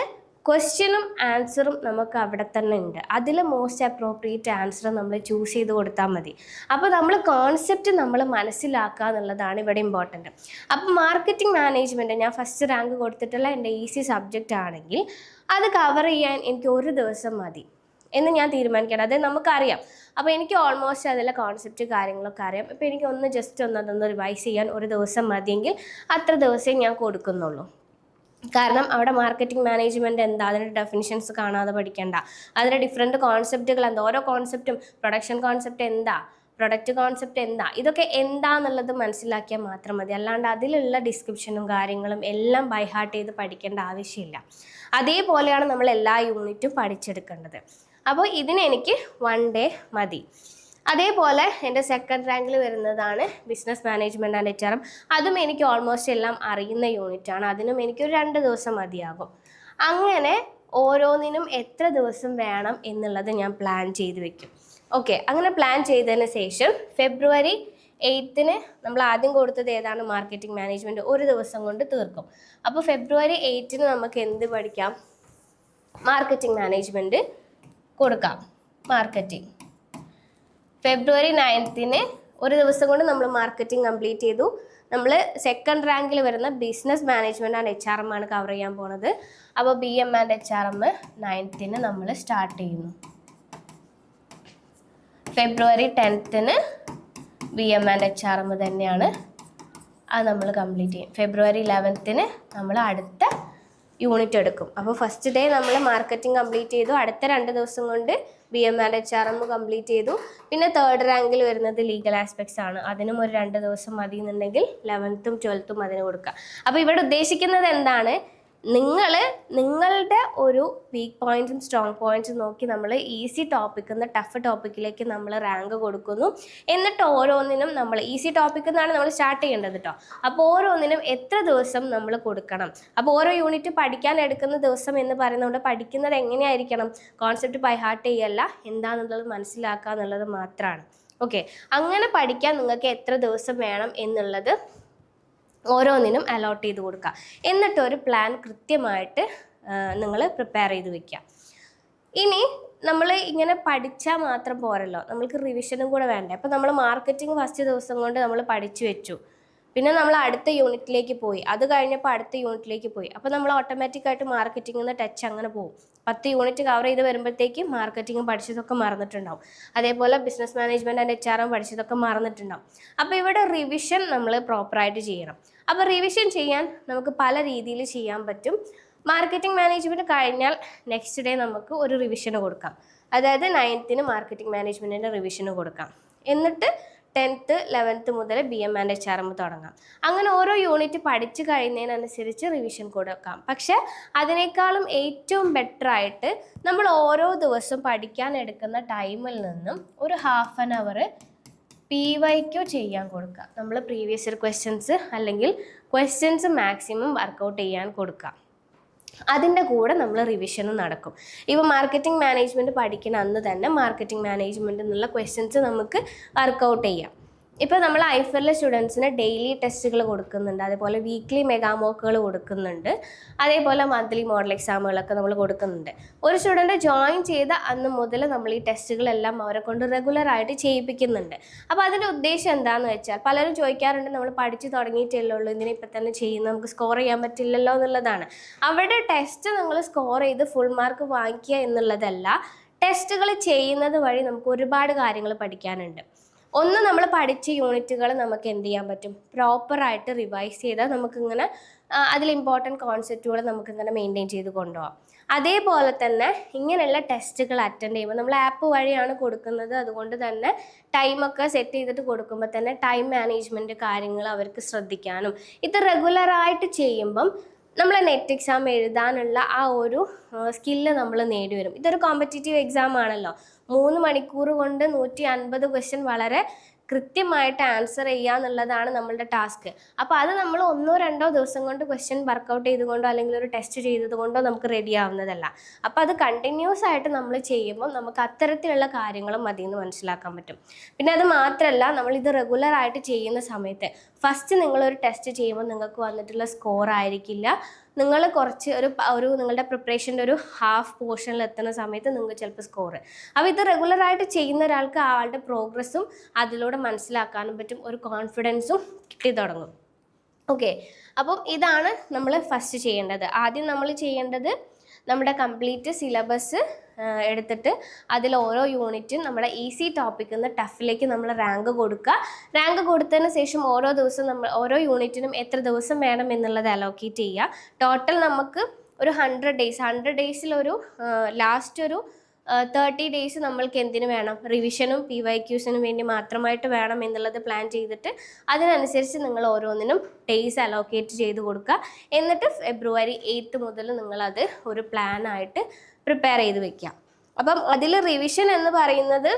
ക്വസ്റ്റ്യനും ആൻസറും നമുക്ക് അവിടെ തന്നെ ഉണ്ട്. അതിൽ മോസ്റ്റ് അപ്രോപ്രിയേറ്റ് ആൻസർ നമ്മൾ ചൂസ് ചെയ്ത് കൊടുത്താൽ മതി. അപ്പോൾ നമ്മൾ കോൺസെപ്റ്റ് നമ്മൾ മനസ്സിലാക്കുക എന്നുള്ളതാണ് ഇവിടെ ഇമ്പോർട്ടന്റ് അപ്പോൾ മാർക്കറ്റിംഗ് മാനേജ്മെന്റ് ഞാൻ ഫസ്റ്റ് റാങ്ക് കൊടുത്തിട്ടുള്ള എന്റെ ഈസി സബ്ജക്റ്റ് ആണെങ്കിൽ അത് കവർ ചെയ്യാൻ എനിക്ക് ഒരു ദിവസം മതി എന്ന് ഞാൻ തീരുമാനിക്കണം അത് നമുക്കറിയാം. അപ്പോൾ എനിക്ക് ഓൾമോസ്റ്റ് അതിലെ കോൺസെപ്റ്റ് കാര്യങ്ങളൊക്കെ അറിയാം. അപ്പോൾ എനിക്ക് ഒന്ന് ജസ്റ്റ് ഒന്ന് അതൊന്ന് റിവൈസ് ചെയ്യാൻ ഒരു ദിവസം മതിയെങ്കിൽ അത്ര ദിവസമേ ഞാൻ കൊടുക്കുന്നുള്ളൂ. കാരണം അവിടെ മാർക്കറ്റിംഗ് മാനേജ്മെന്റ് എന്താ? അതിന്റെ ഡെഫിനിഷൻസ് കാണാതെ പഠിക്കണ്ട. അതിന്റെ ഡിഫറെന്റ് കോൺസെപ്റ്റുകൾ എന്താ? ഓരോ കോൺസെപ്റ്റും പ്രൊഡക്ഷൻ കോൺസെപ്റ്റ് എന്താ? പ്രൊഡക്റ്റ് കോൺസെപ്റ്റ് എന്താ? ഇതൊക്കെ എന്താന്നുള്ളത് മനസ്സിലാക്കിയാൽ മാത്രം മതി. അല്ലാണ്ട് അതിലുള്ള ഡിസ്ക്രിപ്ഷനും കാര്യങ്ങളും എല്ലാം ബൈഹാർട്ട് ചെയ്ത് പഠിക്കേണ്ട ആവശ്യമില്ല. അതേപോലെയാണ് നമ്മൾ എല്ലാ യൂണിറ്റും പഠിച്ചെടുക്കേണ്ടത്. അപ്പോൾ ഇതിനെനിക്ക് വൺ ഡേ മതി. അതേപോലെ എന്റെ സെക്കൻഡ് റാങ്കിൽ വരുന്നതാണ് business management and H R M അതും എനിക്ക് ഓൾമോസ്റ്റ് എല്ലാം അറിയുന്ന യൂണിറ്റാണ് അതിനും എനിക്കൊരു രണ്ട് ദിവസം മതിയാകും. അങ്ങനെ ഓരോന്നിനും എത്ര ദിവസം വേണം എന്നുള്ളത് ഞാൻ പ്ലാൻ ചെയ്ത് വെക്കും. ഓക്കെ അങ്ങനെ പ്ലാൻ ചെയ്തതിന് ശേഷം ഫെബ്രുവരി എയ്ത്തിന് നമ്മൾ ആദ്യം കൊടുത്തത് ഏതാണ്? മാർക്കറ്റിംഗ് മാനേജ്മെന്റ് ഒരു ദിവസം കൊണ്ട് തീർക്കും. അപ്പോൾ ഫെബ്രുവരി എയ്റ്റിന് നമുക്ക് എന്ത് പഠിക്കാം? മാർക്കറ്റിംഗ് മാനേജ്മെന്റ് കൊടുക്കാം. മാർക്കറ്റിംഗ് ഫെബ്രുവരി നയൻത്തിന് ഒരു ദിവസം കൊണ്ട് നമ്മൾ മാർക്കറ്റിംഗ് കംപ്ലീറ്റ് ചെയ്തു. നമ്മൾ സെക്കൻഡ് റാങ്കിൽ വരുന്ന business management and H R M ആണ് കവർ ചെയ്യാൻ പോണത്. അപ്പോൾ B M and H R M നയൻത്തിന് നമ്മൾ സ്റ്റാർട്ട് ചെയ്യുന്നു. ഫെബ്രുവരി ടെൻത്തിന് B M and H R M തന്നെയാണ് അത് നമ്മൾ കംപ്ലീറ്റ് ചെയ്യും. ഫെബ്രുവരി ഇലവൻത്തിന് നമ്മൾ അടുത്ത യൂണിറ്റ് എടുക്കും. അപ്പോൾ ഫസ്റ്റ് ഡേ നമ്മൾ മാർക്കറ്റിംഗ് കംപ്ലീറ്റ് ചെയ്തു. അടുത്ത രണ്ട് ദിവസം കൊണ്ട് B M and H R M complete ചെയ്തു. പിന്നെ തേർഡ് റാങ്കിൽ വരുന്നത് ലീഗൽ ആസ്പെക്ട്സ് ആണ്. അതിനും ഒരു രണ്ട് ദിവസം മതി എന്നുണ്ടെങ്കിൽ ലെവൻത്തും ട്വൽത്തും അതിന് കൊടുക്കുക. അപ്പോൾ ഇവിടെ ഉദ്ദേശിക്കുന്നത് എന്താണ്? നിങ്ങൾ നിങ്ങളുടെ ഒരു വീക്ക് പോയിന്റ്സും സ്ട്രോങ് പോയിന്റ്സും നോക്കി നമ്മൾ ഈസി ടോപ്പിക്ക് എന്ന ടഫ് ടോപ്പിക്കിലേക്ക് നമ്മൾ റാങ്ക് കൊടുക്കുന്നു. എന്നിട്ട് ഓരോന്നിനും നമ്മൾ ഈസി ടോപ്പിക്കിൽ എന്നാണ് നമ്മൾ സ്റ്റാർട്ട് ചെയ്യേണ്ടത് കേട്ടോ അപ്പോൾ ഓരോന്നിനും എത്ര ദിവസം നമ്മൾ കൊടുക്കണം? അപ്പോൾ ഓരോ യൂണിറ്റ് പഠിക്കാൻ എടുക്കുന്ന ദിവസം എന്ന് പറയുന്നതുകൊണ്ട് പഠിക്കുന്നത് എങ്ങനെയായിരിക്കണം? കോൺസെപ്റ്റ് ബൈ ഹാർട്ട് ചെയ്യല്ല എന്താണെന്നുള്ളത് മനസ്സിലാക്കുക എന്നുള്ളത് മാത്രമാണ് ഓക്കെ അങ്ങനെ പഠിക്കാൻ നിങ്ങൾക്ക് എത്ര ദിവസം വേണം എന്നുള്ളത് ഓരോന്നിനും അലോട്ട് ചെയ്ത് കൊടുക്കുക എന്നിട്ട് ഒരു പ്ലാൻ കൃത്യമായിട്ട് നിങ്ങൾ പ്രിപ്പയർ ചെയ്ത് വെക്കുക ഇനി നമ്മൾ ഇങ്ങനെ പഠിച്ചാൽ മാത്രം പോരല്ലോ. നമ്മൾക്ക് റിവിഷനും കൂടെ വേണ്ടേ. അപ്പോൾ നമ്മൾ മാർക്കറ്റിംഗ് ഫസ്റ്റ് ദിവസം കൊണ്ട് നമ്മൾ പഠിച്ചു വെച്ചു. പിന്നെ നമ്മൾ അടുത്ത യൂണിറ്റിലേക്ക് പോയി. അത് കഴിഞ്ഞപ്പോൾ അടുത്ത യൂണിറ്റിലേക്ക് പോയി. അപ്പോൾ നമ്മൾ ഓട്ടോമാറ്റിക്കായിട്ട് മാർക്കറ്റിംഗ് നിന്ന് ടച്ച് അങ്ങനെ പോകും പത്ത് യൂണിറ്റ് കവർ ചെയ്ത് വരുമ്പോഴത്തേക്ക് മാർക്കറ്റിംഗ് പഠിച്ചതൊക്കെ മറന്നിട്ടുണ്ടാവും. അതേപോലെ business management and H R M പഠിച്ചതൊക്കെ മറന്നിട്ടുണ്ടാവും. അപ്പോൾ ഇവിടെ റിവിഷൻ നമ്മൾ പ്രോപ്പറായിട്ട് ചെയ്യണം. അപ്പോൾ റിവിഷൻ ചെയ്യാൻ നമുക്ക് പല രീതിയിൽ ചെയ്യാൻ പറ്റും. മാർക്കറ്റിംഗ് മാനേജ്മെന്റ് കഴിഞ്ഞാൽ നെക്സ്റ്റ് ഡേ നമുക്ക് ഒരു റിവിഷന് കൊടുക്കാം. അതായത് നയൻത്തിന് മാർക്കറ്റിംഗ് മാനേജ്മെന്റിന്റെ റിവിഷന് കൊടുക്കാം. എന്നിട്ട് ടെൻത്ത് ലെവൻത്ത് മുതൽ B M and H R M തുടങ്ങാം. അങ്ങനെ ഓരോ യൂണിറ്റ് പഠിച്ചു കഴിയുന്നതിനനുസരിച്ച് റിവിഷൻ കൊടുക്കാം. പക്ഷേ അതിനേക്കാളും ഏറ്റവും ബെറ്റർ ആയിട്ട് നമ്മൾ ഓരോ ദിവസവും പഠിക്കാൻ എടുക്കുന്ന ടൈമിൽ നിന്നും ഒരു half an hour P Y Q ചെയ്യാൻ കൊടുക്കാം. നമ്മൾ പ്രീവിയസ് ഇയർ ക്വസ്റ്റ്യൻസ് അല്ലെങ്കിൽ ക്വസ്റ്റ്യൻസ് മാക്സിമം വർക്കൗട്ട് ചെയ്യാൻ കൊടുക്കുക അതിന്റെ കൂടെ നമ്മൾ റിവിഷനും നടക്കും. ഇപ്പോൾ മാർക്കറ്റിംഗ് മാനേജ്മെന്റ് പഠിക്കുന്ന അന്ന് തന്നെ മാർക്കറ്റിംഗ് മാനേജ്മെന്റ് എന്നുള്ള ക്വസ്റ്റ്യൻസ് നമുക്ക് വർക്കൗട്ട് ചെയ്യാം. ഇപ്പോൾ നമ്മൾ ഐഫറിലെ സ്റ്റുഡൻസിന് ഡെയിലി ടെസ്റ്റുകൾ കൊടുക്കുന്നുണ്ട്. അതേപോലെ വീക്ക്ലി മെഗാ മോക്കുകൾ കൊടുക്കുന്നുണ്ട്. അതേപോലെ മന്ത്ലി മോഡൽ എക്സാമുകളൊക്കെ നമ്മൾ കൊടുക്കുന്നുണ്ട്. ഒരു സ്റ്റുഡന്റ് ജോയിൻ ചെയ്ത അന്ന് മുതൽ നമ്മൾ ഈ ടെസ്റ്റുകളെല്ലാം അവരെ കൊണ്ട് റെഗുലറായിട്ട് ചെയ്യിപ്പിക്കുന്നുണ്ട്. അപ്പോൾ അതിന്റെ ഉദ്ദേശം എന്താണെന്ന് വെച്ചാൽ പലരും ചോദിക്കാറുണ്ട് നമ്മൾ പഠിച്ചു തുടങ്ങിയിട്ടല്ലേ ഉള്ളൂ ഇതിനെ ഇപ്പം തന്നെ ചെയ്യുന്ന നമുക്ക് സ്കോർ ചെയ്യാൻ പറ്റില്ലല്ലോ എന്നുള്ളതാണ്. അവിടെ ടെസ്റ്റ് നിങ്ങൾ സ്കോർ ചെയ്ത് ഫുൾ മാർക്ക് വാങ്ങിക്കുക എന്നുള്ളതല്ല ടെസ്റ്റുകൾ ചെയ്യുന്നത് വഴി നമുക്ക് ഒരുപാട് കാര്യങ്ങൾ പഠിക്കാനുണ്ട്. ഒന്ന് നമ്മൾ പഠിച്ച യൂണിറ്റുകൾ നമുക്ക് എന്ത് ചെയ്യാൻ പറ്റും? പ്രോപ്പറായിട്ട് റിവൈസ് ചെയ്താൽ നമുക്കിങ്ങനെ അതിൽ ഇമ്പോർട്ടന്റ് കോൺസെപ്റ്റുകൾ നമുക്കിങ്ങനെ മെയിന്റെയിൻ ചെയ്ത് കൊണ്ടുപോകാം അതേപോലെ തന്നെ ഇങ്ങനെയുള്ള ടെസ്റ്റുകൾ അറ്റൻഡ് ചെയ്യുമ്പോൾ നമ്മൾ ആപ്പ് വഴിയാണ് കൊടുക്കുന്നത്. അതുകൊണ്ട് തന്നെ ടൈമൊക്കെ സെറ്റ് ചെയ്തിട്ട് കൊടുക്കുമ്പോൾ തന്നെ ടൈം മാനേജ്മെന്റ് കാര്യങ്ങൾ അവർക്ക് ശ്രദ്ധിക്കാനും. ഇത് റെഗുലറായിട്ട് ചെയ്യുമ്പം നമ്മൾ നെറ്റ് എക്സാം എഴുതാനുള്ള ആ ഒരു സ്കില്ല് നമ്മൾ നേടിവരും. ഇതൊരു കോമ്പറ്റേറ്റീവ് എക്സാം ആണല്ലോ. മൂന്ന് മണിക്കൂർ കൊണ്ട് നൂറ്റി അൻപത് ക്വസ്റ്റ്യൻ വളരെ കൃത്യമായിട്ട് ആൻസർ ചെയ്യുക എന്നുള്ളതാണ് നമ്മളുടെ ടാസ്ക് അപ്പോൾ അത് നമ്മൾ ഒന്നോ രണ്ടോ ദിവസം കൊണ്ട് ക്വസ്റ്റ്യൻ വർക്കൗട്ട് ചെയ്തുകൊണ്ടോ അല്ലെങ്കിൽ ഒരു ടെസ്റ്റ് ചെയ്തതുകൊണ്ടോ നമുക്ക് റെഡി ആവുന്നതല്ല. അപ്പോൾ അത് കണ്ടിന്യൂസ് ആയിട്ട് നമ്മൾ ചെയ്യുമ്പോൾ നമുക്ക് അത്തരത്തിലുള്ള കാര്യങ്ങളും അതിൽ നിന്ന് മനസ്സിലാക്കാൻ പറ്റും. പിന്നെ അത് മാത്രമല്ല നമ്മൾ ഇത് റെഗുലർ ആയിട്ട് ചെയ്യുന്ന സമയത്ത് ഫസ്റ്റ് നിങ്ങളൊരു ടെസ്റ്റ് ചെയ്യുമ്പോൾ നിങ്ങൾക്ക് വന്നിട്ടുള്ള സ്കോർ ആയിരിക്കില്ല. നിങ്ങൾ കുറച്ച് ഒരു ഒരു നിങ്ങളുടെ പ്രിപ്പറേഷന്റെ ഒരു ഹാഫ് പോർഷനിൽ എത്തുന്ന സമയത്ത് നിങ്ങൾക്ക് ചിലപ്പോൾ സ്കോർ അപ്പോൾ ഇത് റെഗുലറായിട്ട് ചെയ്യുന്ന ഒരാൾക്ക് ആളുടെ പ്രോഗ്രസ്സും അതിലൂടെ മനസ്സിലാക്കാനും പറ്റും ഒരു കോൺഫിഡൻസും കിട്ടി തുടങ്ങും. ഓക്കെ അപ്പം ഇതാണ് നമ്മൾ ഫസ്റ്റ് ചെയ്യേണ്ടത്. ആദ്യം നമ്മൾ ചെയ്യേണ്ടത് നമ്മുടെ കംപ്ലീറ്റ് സിലബസ് എടുത്തിട്ട് അതിൽ ഓരോ യൂണിറ്റും നമ്മുടെ ഈസി ടോപ്പിക്കിൽ നിന്ന് ടഫിലേക്ക് നമ്മൾ റാങ്ക് കൊടുക്കുക. റാങ്ക് കൊടുത്തതിന് ശേഷം ഓരോ ദിവസം നമ്മൾ ഓരോ യൂണിറ്റിനും എത്ര ദിവസം വേണം എന്നുള്ളത് അലോക്കേറ്റ് ചെയ്യുക. ടോട്ടൽ നമുക്ക് ഒരു ഹൺഡ്രഡ് ഡേയ്സ് ഹൺഡ്രഡ് ഡേയ്സിലൊരു ലാസ്റ്റ് ഒരു തേർട്ടി ഡേയ്സ് നമ്മൾക്ക് എന്തിനു വേണം? റിവിഷനും പി വൈ ക്യൂസിനും വേണ്ടി മാത്രമായിട്ട് വേണം എന്നുള്ളത് പ്ലാൻ ചെയ്തിട്ട് അതിനനുസരിച്ച് നിങ്ങൾ ഓരോന്നിനും ഡേയ്സ് അലോക്കേറ്റ് ചെയ്ത് കൊടുക്കുക. എന്നിട്ട് ഫെബ്രുവരി എയ്ത്ത് മുതൽ നിങ്ങളത് ഒരു പ്ലാനായിട്ട് പ്രിപ്പയർ ചെയ്ത് വെക്കുക. അപ്പം അതിൽ റിവിഷൻ എന്ന് പറയുന്നത്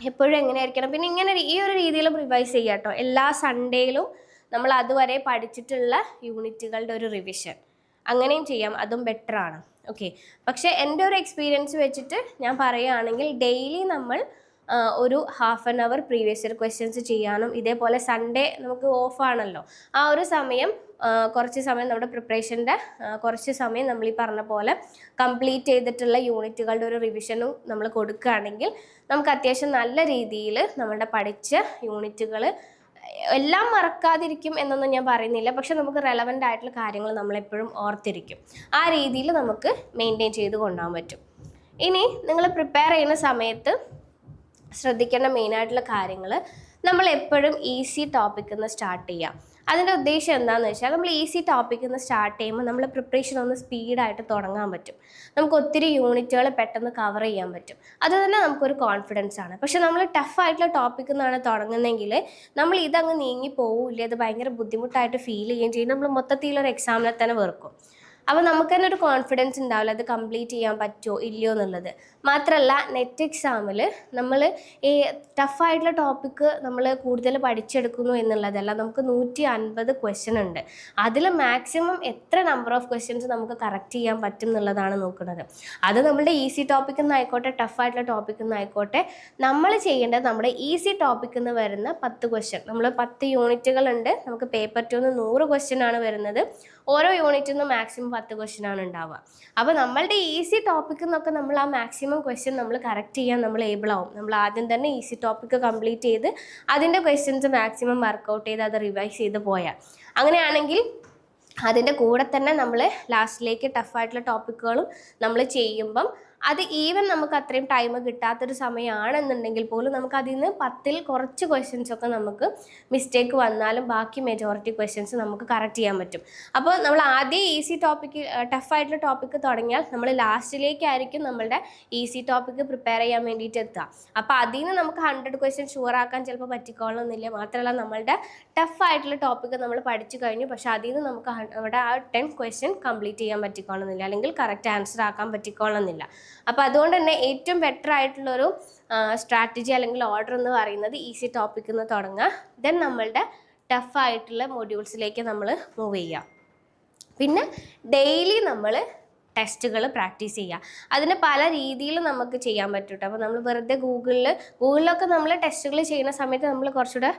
എപ്പോഴും എങ്ങനെയായിരിക്കണം? പിന്നെ ഇങ്ങനെ ഈ ഒരു രീതിയിലും റിവൈസ് ചെയ്യുക കേട്ടോ. എല്ലാ സൺഡേയിലും നമ്മൾ അതുവരെ പഠിച്ചിട്ടുള്ള യൂണിറ്റുകളുടെ ഒരു റിവിഷൻ അങ്ങനെയും ചെയ്യാം. അതും ബെറ്ററാണ് ഓക്കെ പക്ഷേ എന്റെ ഒരു എക്സ്പീരിയൻസ് വെച്ചിട്ട് ഞാൻ പറയുകയാണെങ്കിൽ ഡെയിലി നമ്മൾ ഒരു half an hour previous year questions ചെയ്യാനും ഇതേപോലെ സൺഡേ നമുക്ക് ഓഫാണല്ലോ ആ ഒരു സമയം കുറച്ച് സമയം നമ്മുടെ പ്രിപ്പറേഷന്റെ കുറച്ച് സമയം നമ്മൾ ഈ പറഞ്ഞ പോലെ കംപ്ലീറ്റ് ചെയ്തിട്ടുള്ള യൂണിറ്റുകളുടെ ഒരു റിവിഷനും നമ്മൾ കൊടുക്കുകയാണെങ്കിൽ നമുക്ക് അത്യാവശ്യം നല്ല രീതിയിൽ നമ്മളുടെ പഠിച്ച യൂണിറ്റുകൾ എല്ലാം മറക്കാതിരിക്കും എന്നൊന്നും ഞാൻ പറയുന്നില്ല. പക്ഷെ നമുക്ക് റെലവന്റ് ആയിട്ടുള്ള കാര്യങ്ങൾ നമ്മളെപ്പോഴും ഓർത്തിരിക്കും. ആ രീതിയിൽ നമുക്ക് മെയിന്റെയിൻ ചെയ്ത് കൊണ്ടുപോകാൻ പറ്റും. ഇനി നിങ്ങൾ പ്രിപ്പയർ ചെയ്യുന്ന സമയത്ത് ശ്രദ്ധിക്കേണ്ട മെയിനായിട്ടുള്ള കാര്യങ്ങൾ നമ്മൾ എപ്പോഴും ഈസി ടോപ്പിക്കിൽ നിന്ന് സ്റ്റാർട്ട് ചെയ്യാം അതിന്റെ ഉദ്ദേശം എന്താണെന്ന് വെച്ചാൽ നമ്മൾ ഈസി ടോപ്പിക്കിൽ നിന്ന് സ്റ്റാർട്ട് ചെയ്യുമ്പോൾ നമ്മൾ പ്രിപ്പറേഷൻ ഒന്ന് സ്പീഡായിട്ട് തുടങ്ങാൻ പറ്റും. നമുക്ക് ഒത്തിരി യൂണിറ്റുകൾ പെട്ടെന്ന് കവർ ചെയ്യാൻ പറ്റും. അത് തന്നെ നമുക്കൊരു കോൺഫിഡൻസ് ആണ്. പക്ഷെ നമ്മൾ ടഫായിട്ടുള്ള ടോപ്പിക്കിൽ നിന്നാണ് തുടങ്ങുന്നതെങ്കിൽ നമ്മൾ ഇതങ്ങ് നീങ്ങി പോവില്ല. അത് ഭയങ്കര ബുദ്ധിമുട്ടായിട്ട് ഫീൽ ചെയ്യുകയും ചെയ്യും. നമ്മൾ മൊത്തത്തിലൊരു എക്സാമിനെ തന്നെ വെറുക്കും. അപ്പോൾ നമുക്ക് തന്നെ ഒരു കോൺഫിഡൻസ് ഉണ്ടാവില്ല. അത് കംപ്ലീറ്റ് ചെയ്യാൻ പറ്റുമോ ഇല്ലയോ എന്നുള്ളത്. മാത്രമല്ല നെറ്റ് എക്സാമിൽ നമ്മൾ ഈ ടഫായിട്ടുള്ള ടോപ്പിക്ക് നമ്മൾ കൂടുതൽ പഠിച്ചെടുക്കുന്നു എന്നുള്ളതല്ല നമുക്ക് നൂറ്റി അൻപത് ക്വസ്റ്റ്യൻ ഉണ്ട്. അതിൽ മാക്സിമം എത്ര നമ്പർ ഓഫ് ക്വസ്റ്റ്യൻസ് നമുക്ക് കറക്റ്റ് ചെയ്യാൻ പറ്റും എന്നുള്ളതാണ് നോക്കുന്നത്. അത് നമ്മുടെ ഈസി ടോപ്പിക്കിൽ നിന്ന് ആയിക്കോട്ടെ ടഫായിട്ടുള്ള ടോപ്പിക്കിൽ നിന്ന് ആയിക്കോട്ടെ നമ്മൾ ചെയ്യേണ്ടത് നമ്മുടെ ഈസി ടോപ്പിക്കിൽ നിന്ന് വരുന്ന പത്ത് ക്വസ്റ്റ്യൻ നമ്മൾ പത്ത് യൂണിറ്റുകളുണ്ട് നമുക്ക് പേപ്പർ ടു നൂറ് ക്വസ്റ്റ്യൻ ആണ് വരുന്നത്. ഓരോ യൂണിറ്റിൽ നിന്നും മാക്സിമം പത്ത് ക്വസ്റ്റ്യൻ ആണ് ഉണ്ടാവുക. അപ്പോൾ നമ്മളുടെ ഈസി ടോപ്പിക്കിൽ നിന്നൊക്കെ നമ്മൾ ആ മാക്സിമം ക്വസ്റ്റ്യൻ നമ്മൾ കറക്റ്റ് ചെയ്യാൻ നമ്മൾ ഏബിൾ ആവും. നമ്മൾ ആദ്യം തന്നെ ഈസി ടോപ്പിക്ക് കംപ്ലീറ്റ് ചെയ്ത് അതിന്റെ ക്വസ്റ്റ്യൻസ് മാക്സിമം വർക്കൗട്ട് ചെയ്ത് അത് റിവൈസ് ചെയ്ത് പോയാൽ. അങ്ങനെയാണെങ്കിൽ അതിന്റെ കൂടെ തന്നെ നമ്മൾ ലാസ്റ്റിലേക്ക് ടഫായിട്ടുള്ള ടോപ്പിക്കുകളും നമ്മൾ ചെയ്യുമ്പം അത് ഈവൻ നമുക്ക് അത്രയും ടൈം കിട്ടാത്തൊരു സമയമാണെന്നുണ്ടെങ്കിൽ പോലും നമുക്ക് അതിൽ നിന്ന് പത്തിൽ കുറച്ച് ക്വസ്റ്റ്യൻസ് ഒക്കെ നമുക്ക് മിസ്റ്റേക്ക് വന്നാലും ബാക്കി മെജോറിറ്റി ക്വസ്റ്റ്യൻസ് നമുക്ക് കറക്റ്റ് ചെയ്യാൻ പറ്റും. അപ്പോൾ നമ്മൾ ആദ്യം ഈസി ടോപ്പിക്ക് ടഫായിട്ടുള്ള ടോപ്പിക്ക് തുടങ്ങിയാൽ നമ്മൾ ലാസ്റ്റിലേക്കായിരിക്കും നമ്മളുടെ ഈസി ടോപ്പിക്ക് പ്രിപ്പയർ ചെയ്യാൻ വേണ്ടിയിട്ട് എത്തുക. അപ്പോൾ അതിൽ നിന്ന് നമുക്ക് ഹൺഡ്രഡ് ക്വസ്റ്റ്യൻ ഷുവർ ആക്കാൻ ചിലപ്പോൾ പറ്റിക്കോളണമെന്നില്ല മാത്രമല്ല നമ്മളുടെ ടഫായിട്ടുള്ള ടോപ്പിക്ക് നമ്മൾ പഠിച്ചു കഴിഞ്ഞു. പക്ഷേ അതിൽ നിന്ന് നമുക്ക് നമ്മുടെ ആ ടെൻ ക്വസ്റ്റ്യൻ കംപ്ലീറ്റ് ചെയ്യാൻ പറ്റിക്കോളണമെന്നില്ല അല്ലെങ്കിൽ കറക്റ്റ് ആൻസർ ആക്കാൻ പറ്റിക്കോളണമെന്നില്ല അപ്പോൾ അതുകൊണ്ട് തന്നെ ഏറ്റവും ബെറ്റർ ആയിട്ടുള്ളൊരു സ്ട്രാറ്റജി അല്ലെങ്കിൽ ഓർഡർ എന്ന് പറയുന്നത് ഈസി ടോപ്പിക്കിൽ നിന്ന് തുടങ്ങുക ദെൻ നമ്മളുടെ ടഫായിട്ടുള്ള മൊഡ്യൂൾസിലേക്ക് നമ്മൾ മൂവ് ചെയ്യുക പിന്നെ ഡെയിലി നമ്മൾ ടെസ്റ്റുകൾ പ്രാക്ടീസ് ചെയ്യുക അതിന് പല രീതിയിൽ നമുക്ക് ചെയ്യാൻ പറ്റും കേട്ടോ അപ്പോൾ നമ്മൾ വെറുതെ ഗൂഗിളിൽ ഗൂഗിളിലൊക്കെ നമ്മൾ ടെസ്റ്റുകൾ ചെയ്യുന്ന സമയത്ത് നമ്മൾ കുറച്ചുകൂടെ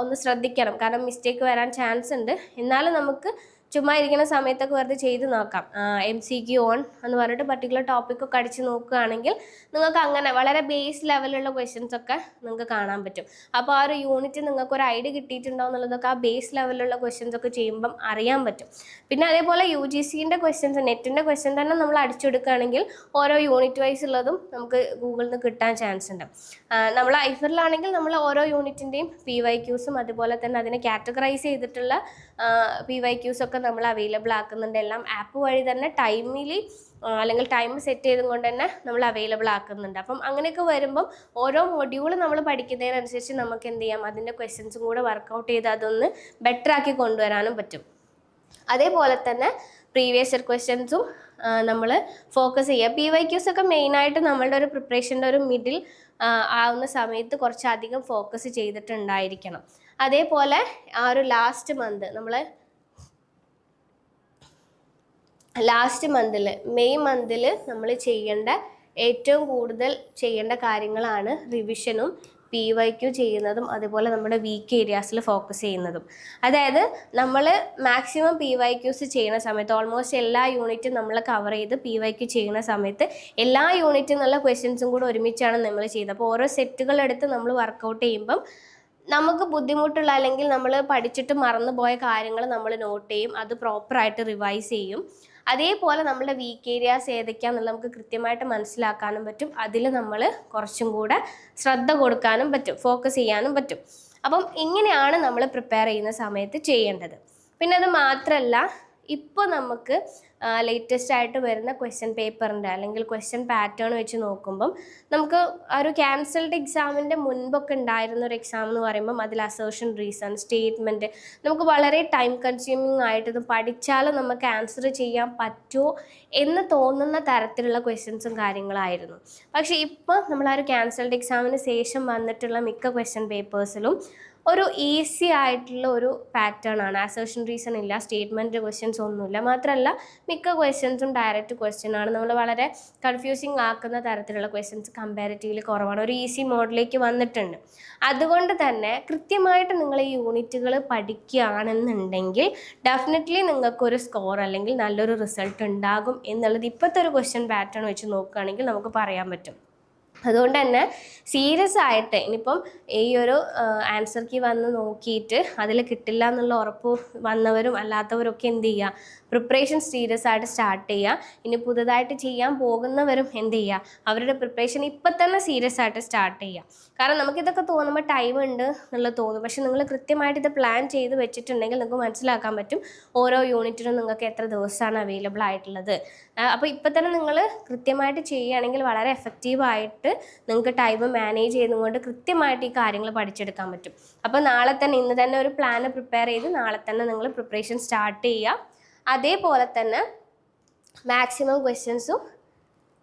ഒന്ന് ശ്രദ്ധിക്കണം. കാരണം മിസ്റ്റേക്ക് വരാൻ ചാൻസ് ഉണ്ട്. എന്നാലും നമുക്ക് ചുമ്മാ ഇരിക്കുന്ന സമയത്തൊക്കെ വെറുതെ ചെയ്ത് നോക്കാം. എം സി ക്യു ഓൺ എന്ന് പറഞ്ഞിട്ട് പർട്ടിക്കുലർ ടോപ്പിക്കൊക്കെ അടിച്ച് നോക്കുകയാണെങ്കിൽ നിങ്ങൾക്ക് അങ്ങനെ വളരെ ബേസ് ലെവലുള്ള ക്വസ്റ്റ്യൻസ് ഒക്കെ നിങ്ങൾക്ക് കാണാൻ പറ്റും. അപ്പോൾ ആ ഒരു യൂണിറ്റ് നിങ്ങൾക്ക് ഒരു ഐഡിയ കിട്ടിയിട്ടുണ്ടോ എന്നുള്ളതൊക്കെ ആ ബേസ് ലെവലിലുള്ള ക്വസ്റ്റ്യൻസ് ഒക്കെ ചെയ്യുമ്പം അറിയാൻ പറ്റും. പിന്നെ അതേപോലെ യു ജി സിന്റെ ക്വസ്റ്റ്യൻസ് നെറ്റിന്റെ ക്വസ്റ്റ്യൻ തന്നെ നമ്മൾ അടിച്ചെടുക്കുകയാണെങ്കിൽ ഓരോ യൂണിറ്റ് വൈസ് ഉള്ളതും നമുക്ക് ഗൂഗിളിൽ നിന്ന് കിട്ടാൻ ചാൻസ് ഉണ്ട്. നമ്മൾ ഐഫറിലാണെങ്കിൽ നമ്മൾ ഓരോ യൂണിറ്റിന്റെയും പി വൈ ക്യൂസും അതുപോലെ തന്നെ അതിനെ കാറ്റഗറൈസ് ചെയ്തിട്ടുള്ള പി വൈ ക്യൂസ് ഒക്കെ നമ്മൾ അവൈലബിൾ ആക്കുന്നുണ്ട്. എല്ലാം ആപ്പ് വഴി തന്നെ ടൈമിലി അല്ലെങ്കിൽ ടൈം സെറ്റ് ചെയ്തും കൊണ്ട് തന്നെ നമ്മൾ അവൈലബിൾ ആക്കുന്നുണ്ട്. അപ്പം അങ്ങനെയൊക്കെ വരുമ്പം ഓരോ മൊഡ്യൂൾ നമ്മൾ പഠിക്കുന്നതിനനുസരിച്ച് നമുക്ക് എന്ത് ചെയ്യാം? അതിന്റെ ക്വസ്റ്റ്യൻസും കൂടെ വർക്കൗട്ട് ചെയ്ത് അതൊന്ന് ബെറ്റർ ആക്കി കൊണ്ടുവരാനും പറ്റും. അതേപോലെ തന്നെ പ്രീവിയസ് ഇയർ ക്വസ്റ്റ്യൻസും നമ്മൾ ഫോക്കസ് ചെയ്യുക പി വൈ ക്യൂസ് ഒക്കെ മെയിനായിട്ട് നമ്മളുടെ ഒരു പ്രിപ്പറേഷന്റെ ഒരു മിഡിൽ ആവുന്ന സമയത്ത് കുറച്ചധികം ഫോക്കസ് ചെയ്തിട്ടുണ്ടായിരിക്കണം. അതേപോലെ ആ ഒരു ലാസ്റ്റ് മന്ത് നമ്മൾ ലാസ്റ്റ് മന്തിൽ മെയ് മന്തിൽ നമ്മൾ ചെയ്യേണ്ട ഏറ്റവും കൂടുതൽ ചെയ്യേണ്ട കാര്യങ്ങളാണ് റിവിഷനും പി വൈ ചെയ്യുന്നതും അതുപോലെ നമ്മുടെ വീക്ക് ഏരിയാസിൽ ഫോക്കസ് ചെയ്യുന്നതും. അതായത് നമ്മൾ മാക്സിമം പി വൈ ക്യൂസ് ചെയ്യുന്ന സമയത്ത് ഓൾമോസ്റ്റ് എല്ലാ യൂണിറ്റും നമ്മൾ കവർ ചെയ്ത് പി വൈ ചെയ്യുന്ന സമയത്ത് എല്ലാ യൂണിറ്റിൽ നിന്നുള്ള ക്വസ്റ്റ്യൻസും കൂടെ ഒരുമിച്ചാണ് നമ്മൾ ചെയ്യുന്നത് അപ്പോൾ ഓരോ സെറ്റുകൾ എടുത്ത് നമ്മൾ വർക്കൗട്ട് ചെയ്യുമ്പം നമുക്ക് ബുദ്ധിമുട്ടുള്ള അല്ലെങ്കിൽ നമ്മൾ പഠിച്ചിട്ട് മറന്നുപോയ കാര്യങ്ങൾ നമ്മൾ നോട്ട് ചെയ്യും. അത് പ്രോപ്പറായിട്ട് റിവൈസ് ചെയ്യും. അതേപോലെ നമ്മുടെ വീക്ക് ഏരിയാസ് ഏതൊക്കെയാണെന്നുള്ള നമുക്ക് കൃത്യമായിട്ട് മനസ്സിലാക്കാനും പറ്റും. അതിൽ നമ്മൾ കുറച്ചും കൂടെ ശ്രദ്ധ കൊടുക്കാനും പറ്റും. ഫോക്കസ് ചെയ്യാനും പറ്റും. അപ്പം ഇങ്ങനെയാണ് നമ്മൾ പ്രിപ്പയർ ചെയ്യുന്ന സമയത്ത് ചെയ്യേണ്ടത്. പിന്നെ അത് മാത്രമല്ല ഇപ്പോൾ നമുക്ക് ലേറ്റസ്റ്റ് ആയിട്ട് വരുന്ന ക്വസ്റ്റ്യൻ പേപ്പറിന്റെ അല്ലെങ്കിൽ ക്വസ്റ്റ്യൻ പാറ്റേൺ വെച്ച് നോക്കുമ്പം നമുക്ക് ആ ഒരു ക്യാൻസൽഡ് എക്സാമിന്റെ മുൻപൊക്കെ ഉണ്ടായിരുന്ന ഒരു എക്സാം എന്ന് പറയുമ്പം അതിൽ അസേർഷൻ റീസൺ സ്റ്റേറ്റ്മെന്റ് നമുക്ക് വളരെ ടൈം കൺസ്യൂമിങ് ആയിട്ട് ഇത് പഠിച്ചാലും നമുക്ക് ആൻസർ ചെയ്യാൻ പറ്റുമോ എന്ന് തോന്നുന്ന തരത്തിലുള്ള ക്വസ്റ്റ്യൻസും കാര്യങ്ങളായിരുന്നു. പക്ഷേ ഇപ്പോൾ നമ്മൾ ആ ഒരു ക്യാൻസൽഡ് എക്സാമിന് ശേഷം വന്നിട്ടുള്ള മിക്ക ക്വസ്റ്റ്യൻ പേപ്പേഴ്സിലും ഒരു ഈസി ആയിട്ടുള്ള ഒരു പാറ്റേൺ ആണ്. അസേഷൻ റീസൺ ഇല്ല സ്റ്റേറ്റ്മെന്റ് ക്വസ്റ്റ്യൻസ് ഒന്നുമില്ല. മാത്രമല്ല മിക്ക ക്വസ്റ്റ്യൻസും ഡയറക്റ്റ് ക്വസ്റ്റ്യൻ ആണ്. നമ്മൾ വളരെ കൺഫ്യൂസിങ് ആക്കുന്ന തരത്തിലുള്ള ക്വസ്റ്റ്യൻസ് കമ്പാരിറ്റീവ്ലി കുറവാണ്. ഒരു ഈസി മോഡിലേക്ക് വന്നിട്ടുണ്ട്. അതുകൊണ്ട് തന്നെ കൃത്യമായിട്ട് നിങ്ങൾ ഈ യൂണിറ്റുകൾ പഠിക്കുകയാണെന്നുണ്ടെങ്കിൽ ഡെഫിനറ്റ്ലി നിങ്ങൾക്കൊരു സ്കോർ അല്ലെങ്കിൽ നല്ലൊരു റിസൾട്ട് ഉണ്ടാകും എന്നുള്ളത് ഇപ്പോഴത്തെ ഒരു ക്വസ്റ്റ്യൻ പാറ്റേൺ വെച്ച് നോക്കുകയാണെങ്കിൽ നമുക്ക് പറയാൻ പറ്റും. അതുകൊണ്ട് തന്നെ സീരിയസ് ആയിട്ട് ഇനിയിപ്പം ഈ ഒരു ആൻസർ കീ വന്ന് നോക്കിയിട്ട് അതിൽ കിട്ടില്ല എന്നുള്ള ഉറപ്പ് വന്നവരും അല്ലാത്തവരൊക്കെ എന്ത് ചെയ്യുക? പ്രിപ്പറേഷൻ സീരിയസ് ആയിട്ട് സ്റ്റാർട്ട് ചെയ്യുക. ഇനി പുതുതായിട്ട് ചെയ്യാൻ പോകുന്നവരും എന്ത് ചെയ്യുക? അവരുടെ പ്രിപ്പറേഷൻ ഇപ്പം തന്നെ സീരിയസ് ആയിട്ട് സ്റ്റാർട്ട് ചെയ്യുക. കാരണം നമുക്കിതൊക്കെ തോന്നുമ്പോൾ ടൈം ഉണ്ട് എന്നുള്ളത് തോന്നും. പക്ഷെ നിങ്ങൾ കൃത്യമായിട്ട് ഇത് പ്ലാൻ ചെയ്ത് വെച്ചിട്ടുണ്ടെങ്കിൽ നിങ്ങൾക്ക് മനസ്സിലാക്കാൻ പറ്റും ഓരോ യൂണിറ്റിനും നിങ്ങൾക്ക് എത്ര ദിവസമാണ് അവൈലബിൾ ആയിട്ടുള്ളത്. അപ്പോൾ ഇപ്പം തന്നെ നിങ്ങൾ കൃത്യമായിട്ട് ചെയ്യുകയാണെങ്കിൽ വളരെ എഫക്റ്റീവായിട്ട് നിങ്ങൾക്ക് ടൈം മാനേജ് ചെയ്തുകൊണ്ട് കൃത്യമായിട്ട് ഈ കാര്യങ്ങൾ പഠിച്ചെടുക്കാൻ പറ്റും. അപ്പോൾ നാളെ തന്നെ ഇന്ന് തന്നെ ഒരു പ്ലാൻ പ്രിപ്പയർ ചെയ്ത് നാളെ തന്നെ നിങ്ങൾ പ്രിപ്പറേഷൻ സ്റ്റാർട്ട് ചെയ്യുക. അതേപോലെ തന്നെ മാക്സിമം ക്വസ്റ്റ്യൻസും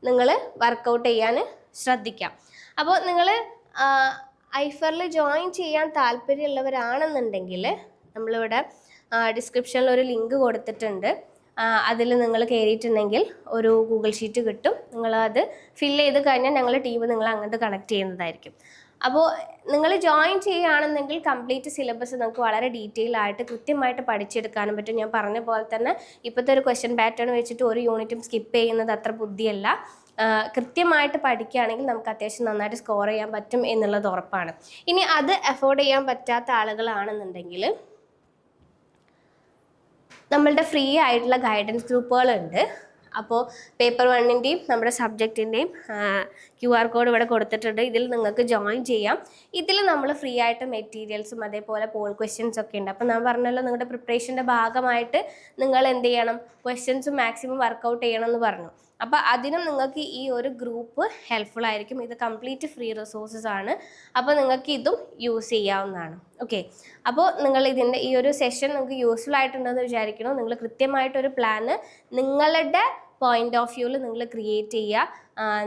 നിങ്ങൾ വർക്കൗട്ട് ചെയ്യാൻ ശ്രദ്ധിക്കാം. അപ്പോൾ നിങ്ങൾ ഐഫറിൽ ജോയിൻ ചെയ്യാൻ താല്പര്യമുള്ളവരാണെന്നുണ്ടെങ്കിൽ നമ്മളിവിടെ ഡിസ്ക്രിപ്ഷനിൽ ഒരു ലിങ്ക് കൊടുത്തിട്ടുണ്ട്. അതിൽ നിങ്ങൾ കയറിയിട്ടുണ്ടെങ്കിൽ ഒരു ഗൂഗിൾ ഷീറ്റ് കിട്ടും. നിങ്ങളത് ഫില്ല് ചെയ്ത് കഴിഞ്ഞാൽ ഞങ്ങളുടെ ടീം നിങ്ങൾ അങ്ങോട്ട് കണക്ട് ചെയ്യുന്നതായിരിക്കും. അപ്പോൾ നിങ്ങൾ ജോയിൻ ചെയ്യുകയാണെന്നെങ്കിൽ കംപ്ലീറ്റ് സിലബസ് നമുക്ക് വളരെ ഡീറ്റെയിൽ ആയിട്ട് കൃത്യമായിട്ട് പഠിച്ചെടുക്കാനും പറ്റും. ഞാൻ പറഞ്ഞ പോലെ തന്നെ ഇപ്പോഴത്തെ ഒരു ക്വസ്റ്റ്യൻ പാറ്റേൺ വെച്ചിട്ട് ഒരു യൂണിറ്റും സ്കിപ്പ് ചെയ്യുന്നത് അത്ര ബുദ്ധിയല്ല. കൃത്യമായിട്ട് പഠിക്കുകയാണെങ്കിൽ നമുക്ക് അത്യാവശ്യം നന്നായിട്ട് സ്കോർ ചെയ്യാൻ പറ്റും എന്നുള്ളത് ഉറപ്പാണ്. ഇനി അത് അഫോർഡ് ചെയ്യാൻ പറ്റാത്ത ആളുകളാണെന്നുണ്ടെങ്കിൽ നമ്മളുടെ ഫ്രീ ആയിട്ടുള്ള ഗൈഡൻസ് ഗ്രൂപ്പുകളുണ്ട് അപ്പോൾ പേപ്പർ വണ്ണിന്റെയും നമ്മുടെ സബ്ജക്റ്റിന്റെയും ക്യു ആർ കോഡ് ഇവിടെ കൊടുത്തിട്ടുണ്ട്. ഇതിൽ നിങ്ങൾക്ക് ജോയിൻ ചെയ്യാം. ഇതിൽ നമ്മൾ ഫ്രീ ആയിട്ട് മെറ്റീരിയൽസും അതേപോലെ പോൾ ക്വസ്റ്റ്യൻസ് ഒക്കെ ഉണ്ട്. അപ്പോൾ ഞാൻ പറഞ്ഞല്ലോ നിങ്ങളുടെ പ്രിപ്പറേഷന്റെ ഭാഗമായിട്ട് നിങ്ങൾ എന്ത് ചെയ്യണം? ക്വസ്റ്റ്യൻസ് മാക്സിമം വർക്കൗട്ട് ചെയ്യണം എന്ന് പറഞ്ഞു. അപ്പോൾ അതിനും നിങ്ങൾക്ക് ഈ ഒരു ഗ്രൂപ്പ് ഹെൽപ്ഫുൾ ആയിരിക്കും. ഇത് കംപ്ലീറ്റ് ഫ്രീ റിസോഴ്സസ് ആണ്. അപ്പോൾ നിങ്ങൾക്ക് ഇതും യൂസ് ചെയ്യാവുന്നതാണ്. ഓക്കെ അപ്പോൾ നിങ്ങൾ ഇതിന്റെ ഈ ഒരു സെഷൻ നിങ്ങൾക്ക് യൂസ്ഫുൾ ആയിട്ടുണ്ടെന്ന് വിചാരിക്കണം നിങ്ങൾ കൃത്യമായിട്ടൊരു പ്ലാന് നിങ്ങളുടെ പോയിന്റ് ഓഫ് വ്യൂവിൽ നിങ്ങൾ ക്രിയേറ്റ് ചെയ്യുക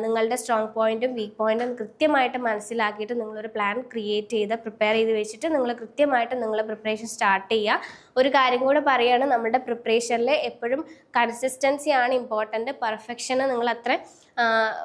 നിങ്ങളുടെ സ്ട്രോങ് പോയിന്റും വീക്ക് പോയിന്റും കൃത്യമായിട്ട് മനസ്സിലാക്കിയിട്ട് നിങ്ങളൊരു പ്ലാൻ ക്രിയേറ്റ് ചെയ്ത് പ്രിപ്പയർ ചെയ്ത് വെച്ചിട്ട് നിങ്ങൾ കൃത്യമായിട്ട് നിങ്ങൾ പ്രിപ്പറേഷൻ സ്റ്റാർട്ട് ചെയ്യുക ഒരു കാര്യം കൂടെ പറയുകയാണ് നമ്മുടെ പ്രിപ്പറേഷനിൽ എപ്പോഴും കൺസിസ്റ്റൻസി ആണ് ഇമ്പോർട്ടന്റ് പെർഫെക്ഷന് നിങ്ങൾ അത്ര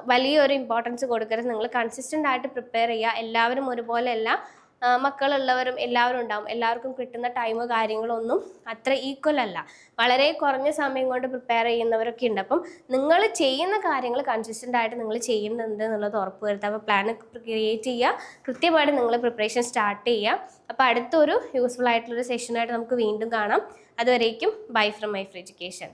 വലിയൊരു ഇമ്പോർട്ടൻസ് കൊടുക്കരുത്. നിങ്ങൾ കൺസിസ്റ്റന്റ് ആയിട്ട് പ്രിപ്പയർ ചെയ്യുക എല്ലാവരും ഒരുപോലെ അല്ല ആ, മക്കളുള്ളവരും എല്ലാവരും ഉണ്ടാവും. എല്ലാവർക്കും കിട്ടുന്ന ടൈമ് കാര്യങ്ങളൊന്നും അത്ര ഈക്വൽ അല്ല. വളരെ കുറഞ്ഞ സമയം കൊണ്ട് പ്രിപ്പയർ ചെയ്യുന്നവരൊക്കെ ഉണ്ട്. അപ്പം നിങ്ങൾ ചെയ്യുന്ന കാര്യങ്ങൾ കൺസിസ്റ്റന്റ് ആയിട്ട് നിങ്ങൾ ചെയ്യുന്നുണ്ട് എന്നുള്ളത് ഉറപ്പ് വരുത്തുക. അപ്പോൾ പ്ലാൻ ക്രിയേറ്റ് ചെയ്യുക. കൃത്യമായിട്ട് നിങ്ങൾ പ്രിപ്പറേഷൻ സ്റ്റാർട്ട് ചെയ്യുക. അപ്പോൾ അടുത്തൊരു യൂസ്ഫുൾ ആയിട്ടുള്ളൊരു സെഷനായിട്ട് നമുക്ക് വീണ്ടും കാണാം. അതുവരേക്കും bye from my free education